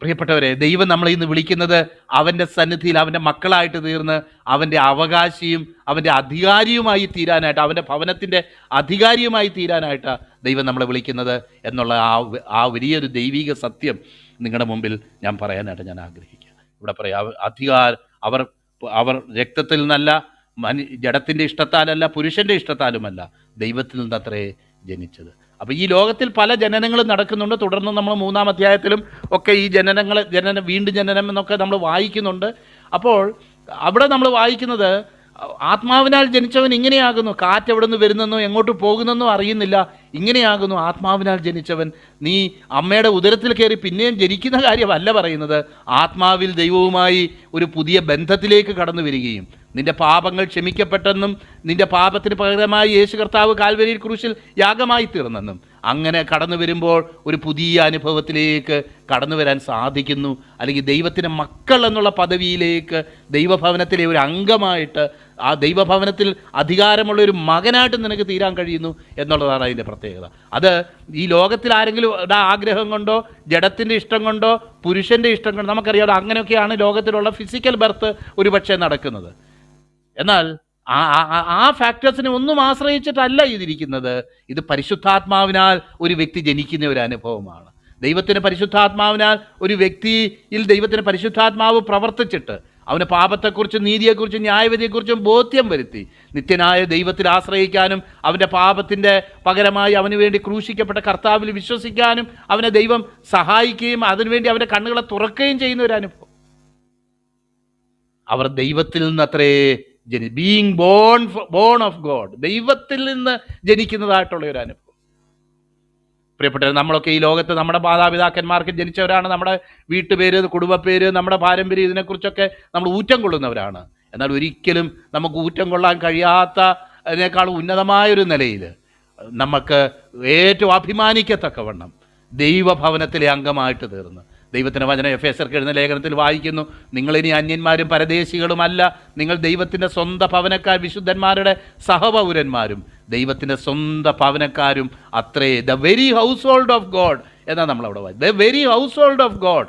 Speaker 1: പ്രിയപ്പെട്ടവരെ ദൈവം നമ്മളെ ഇന്ന് വിളിക്കുന്നത് അവന്റെ സന്നിധിയിൽ അവന്റെ മക്കളായിട്ട് തീർന്ന് അവന്റെ അവകാശിയും അവന്റെ അധികാരിയുമായി തീരാനായിട്ട് അവന്റെ ഭവനത്തിന്റെ അധികാരിയുമായി തീരാനായിട്ട് ദൈവം നമ്മളെ വിളിക്കുന്നത് എന്നുള്ള ആ ആ വലിയൊരു ദൈവിക സത്യം നിങ്ങളുടെ മുമ്പിൽ ഞാൻ പറയാനായിട്ട് ഞാൻ ആഗ്രഹിക്കുക ഇവിടെ പറയാം അധികാർ അവർ അവർ രക്തത്തിൽ നിന്നല്ല മനു ജഡത്തിന്റെ ഇഷ്ടത്താലല്ല പുരുഷന്റെ ഇഷ്ടത്താലുമല്ല ദൈവത്തിൽ നിന്നത്രേ ജനിച്ചത്. അപ്പോൾ ഈ ലോകത്തിൽ പല ജനനങ്ങളും നടക്കുന്നുണ്ട്. തുടർന്ന് നമ്മൾ മൂന്നാം അധ്യായത്തിലും ഒക്കെ ഈ ജനനങ്ങൾ ജനനം വീണ്ടും ജനനം എന്നൊക്കെ നമ്മൾ വായിക്കുന്നുണ്ട്. അപ്പോൾ അവിടെ നമ്മൾ വായിക്കുന്നത് ആത്മാവിനാൽ ജനിച്ചവൻ ഇങ്ങനെയാകുന്നു. കാറ്റ് എവിടെ നിന്ന് വരുന്നെന്നോ എങ്ങോട്ട് പോകുന്നെന്നോ അറിയുന്നില്ല. ഇങ്ങനെയാകുന്നു ആത്മാവിനാൽ ജനിച്ചവൻ. നീ അമ്മയുടെ ഉദരത്തിൽ കയറി പിന്നെയും ജനിക്കുന്ന കാര്യമല്ല പറയുന്നത്. ആത്മാവിൽ ദൈവവുമായി ഒരു പുതിയ ബന്ധത്തിലേക്ക് കടന്നു വരികയും. നിന്റെ പാപങ്ങൾ ക്ഷമിക്കപ്പെട്ടെന്നും നിന്റെ പാപത്തിന് പകരമായി യേശു കർത്താവ് കാൽവരിയിൽ ക്രൂശിൽ യാഗമായി തീർന്നെന്നും അങ്ങനെ കടന്നു വരുമ്പോൾ ഒരു പുതിയ അനുഭവത്തിലേക്ക് കടന്നു വരാൻ സാധിക്കുന്നു. അല്ലെങ്കിൽ ദൈവത്തിന്റെ മക്കൾ എന്നുള്ള പദവിയിലേക്ക് ദൈവഭവനത്തിലെ ഒരു അംഗമായിട്ട് ആ ദൈവഭവനത്തിൽ അധികാരമുള്ള ഒരു മകനായിട്ട് നിനക്ക് തീരാൻ കഴിയുന്നു എന്നുള്ളതാണ് അതിന്റെ പ്രത്യേകത. അത് ഈ ലോകത്തിൽ ആരെങ്കിലും ആഗ്രഹം കൊണ്ടോ ജഡത്തിന്റെ ഇഷ്ടം കൊണ്ടോ പുരുഷന്റെ ഇഷ്ടം കൊണ്ടോ നമുക്കറിയാം അങ്ങനെയൊക്കെയാണ് ലോകത്തിലുള്ള ഫിസിക്കൽ ബർത്ത് ഒരുപക്ഷെ നടക്കുന്നത്. എന്നാൽ ആ ആ- ഫാക്ടേഴ്സിനെ ഒന്നും ആശ്രയിച്ചിട്ടല്ല ഇതിരിക്കുന്നത്. ഇത് പരിശുദ്ധാത്മാവിനാൽ ഒരു വ്യക്തി ജനിക്കുന്ന ഒരു അനുഭവമാണ്. ദൈവത്തിന് പരിശുദ്ധാത്മാവിനാൽ ഒരു വ്യക്തിയിൽ ദൈവത്തിന് പരിശുദ്ധാത്മാവ് പ്രവർത്തിച്ചിട്ട് അവന് പാപത്തെക്കുറിച്ചും നീതിയെക്കുറിച്ചും ന്യായവിധിയെക്കുറിച്ചും ബോധ്യം വരുത്തി. നിത്യനായ ദൈവത്തിൽ ആശ്രയിക്കാനും അവന്റെ പാപത്തിന്റെ പകരമായി അവന് വേണ്ടി ക്രൂശിക്കപ്പെട്ട കർത്താവിൽ വിശ്വസിക്കാനും അവനെ ദൈവം സഹായിക്കുകയും അതിനുവേണ്ടി അവന്റെ കണ്ണുകളെ തുറക്കുകയും ചെയ്യുന്ന ഒരു അനുഭവം. അവർ ദൈവത്തിൽ നിന്ന് അത്രേ ജനി being born born of God ദൈവത്തിൽ നിന്ന് ജനിക്കുന്നതായിട്ടുള്ള ഒരു അനുഭവം. പ്രിയപ്പെട്ടവർ നമ്മളൊക്കെ ഈ ലോകത്ത് നമ്മുടെ മാതാപിതാക്കന്മാർക്ക് ജനിച്ചവരാണ്. നമ്മുടെ വീട്ടുപേര് കുടുംബപ്പേര് നമ്മുടെ പാരമ്പര്യം ഇതിനെക്കുറിച്ചൊക്കെ നമ്മൾ ഊറ്റം കൊള്ളുന്നവരാണ്. എന്നാൽ ഒരിക്കലും നമുക്ക് ഊറ്റം കൊള്ളാൻ കഴിയാത്ത അതിനേക്കാൾ ഉന്നതമായൊരു നിലയിൽ നമുക്ക് ഏറ്റവും അഭിമാനിക്കത്തക്കവണ്ണം ദൈവഭവനത്തിലെ അംഗമായിട്ട് തീർന്ന് ദൈവത്തിന്റെ വചനം എഫ് എസ് എഴുതുന്ന ലേഖനത്തിൽ വായിക്കുന്നു. നിങ്ങളിനി അന്യന്മാരും പരദേശികളുമല്ല. നിങ്ങൾ ദൈവത്തിന്റെ സ്വന്തം ഭവനക്കാർ വിശുദ്ധന്മാരുടെ സഹപൗരന്മാരും. ദൈവത്തിന്റെ സ്വന്തം ഭവനക്കാരും. അത്രേ the very household of God എന്നാണ് നമ്മളവിടെ വായി the very household of God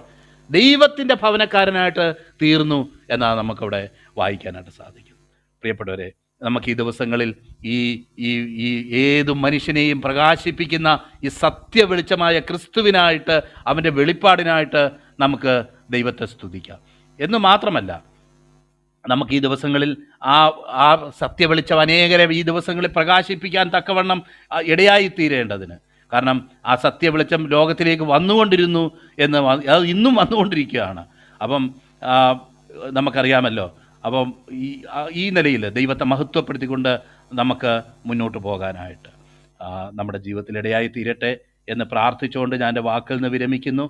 Speaker 1: ദൈവത്തിന്റെ ഭവനക്കാരനായിട്ട് തീർന്നു എന്നാണ് നമുക്കവിടെ വായിക്കാനായിട്ട് സാധിക്കും. പ്രിയപ്പെട്ടവരെ നമുക്ക് ഈ ദിവസങ്ങളിൽ ഈ ഈ ഈ ഏതു മനുഷ്യനെയും പ്രകാശിപ്പിക്കുന്ന ഈ സത്യ വെളിച്ചമായ ക്രിസ്തുവിനായിട്ട് അവന്റെ വെളിപ്പാടിനായിട്ട് നമുക്ക് ദൈവത്തെ സ്തുതിക്കാം. എന്ന് മാത്രമല്ല നമുക്ക് ഈ ദിവസങ്ങളിൽ ആ ആ സത്യ വെളിച്ചം അനേകരെ ഈ ദിവസങ്ങളിൽ പ്രകാശിപ്പിക്കാൻ തക്കവണ്ണം ഇടയായി തീരേണ്ടതിന് കാരണം ആ സത്യ വെളിച്ചം ലോകത്തിലേക്ക് വന്നുകൊണ്ടിരുന്നു എന്ന് അത് ഇന്നും വന്നുകൊണ്ടിരിക്കുകയാണ്. അപ്പം നമുക്കറിയാമല്ലോ അപ്പം ഈ ഈ നിലയിൽ ദൈവത്തെ മഹത്വപ്പെടുത്തിക്കൊണ്ട് നമുക്ക് മുന്നോട്ട് പോകാനായിട്ട് നമ്മുടെ ജീവിതത്തിൽ ഇടയായി തീരട്ടെ എന്ന് പ്രാർത്ഥിച്ചുകൊണ്ട് ഞാൻ എന്റെ വാക്കിൽ നിന്ന് വിരമിക്കുന്നു.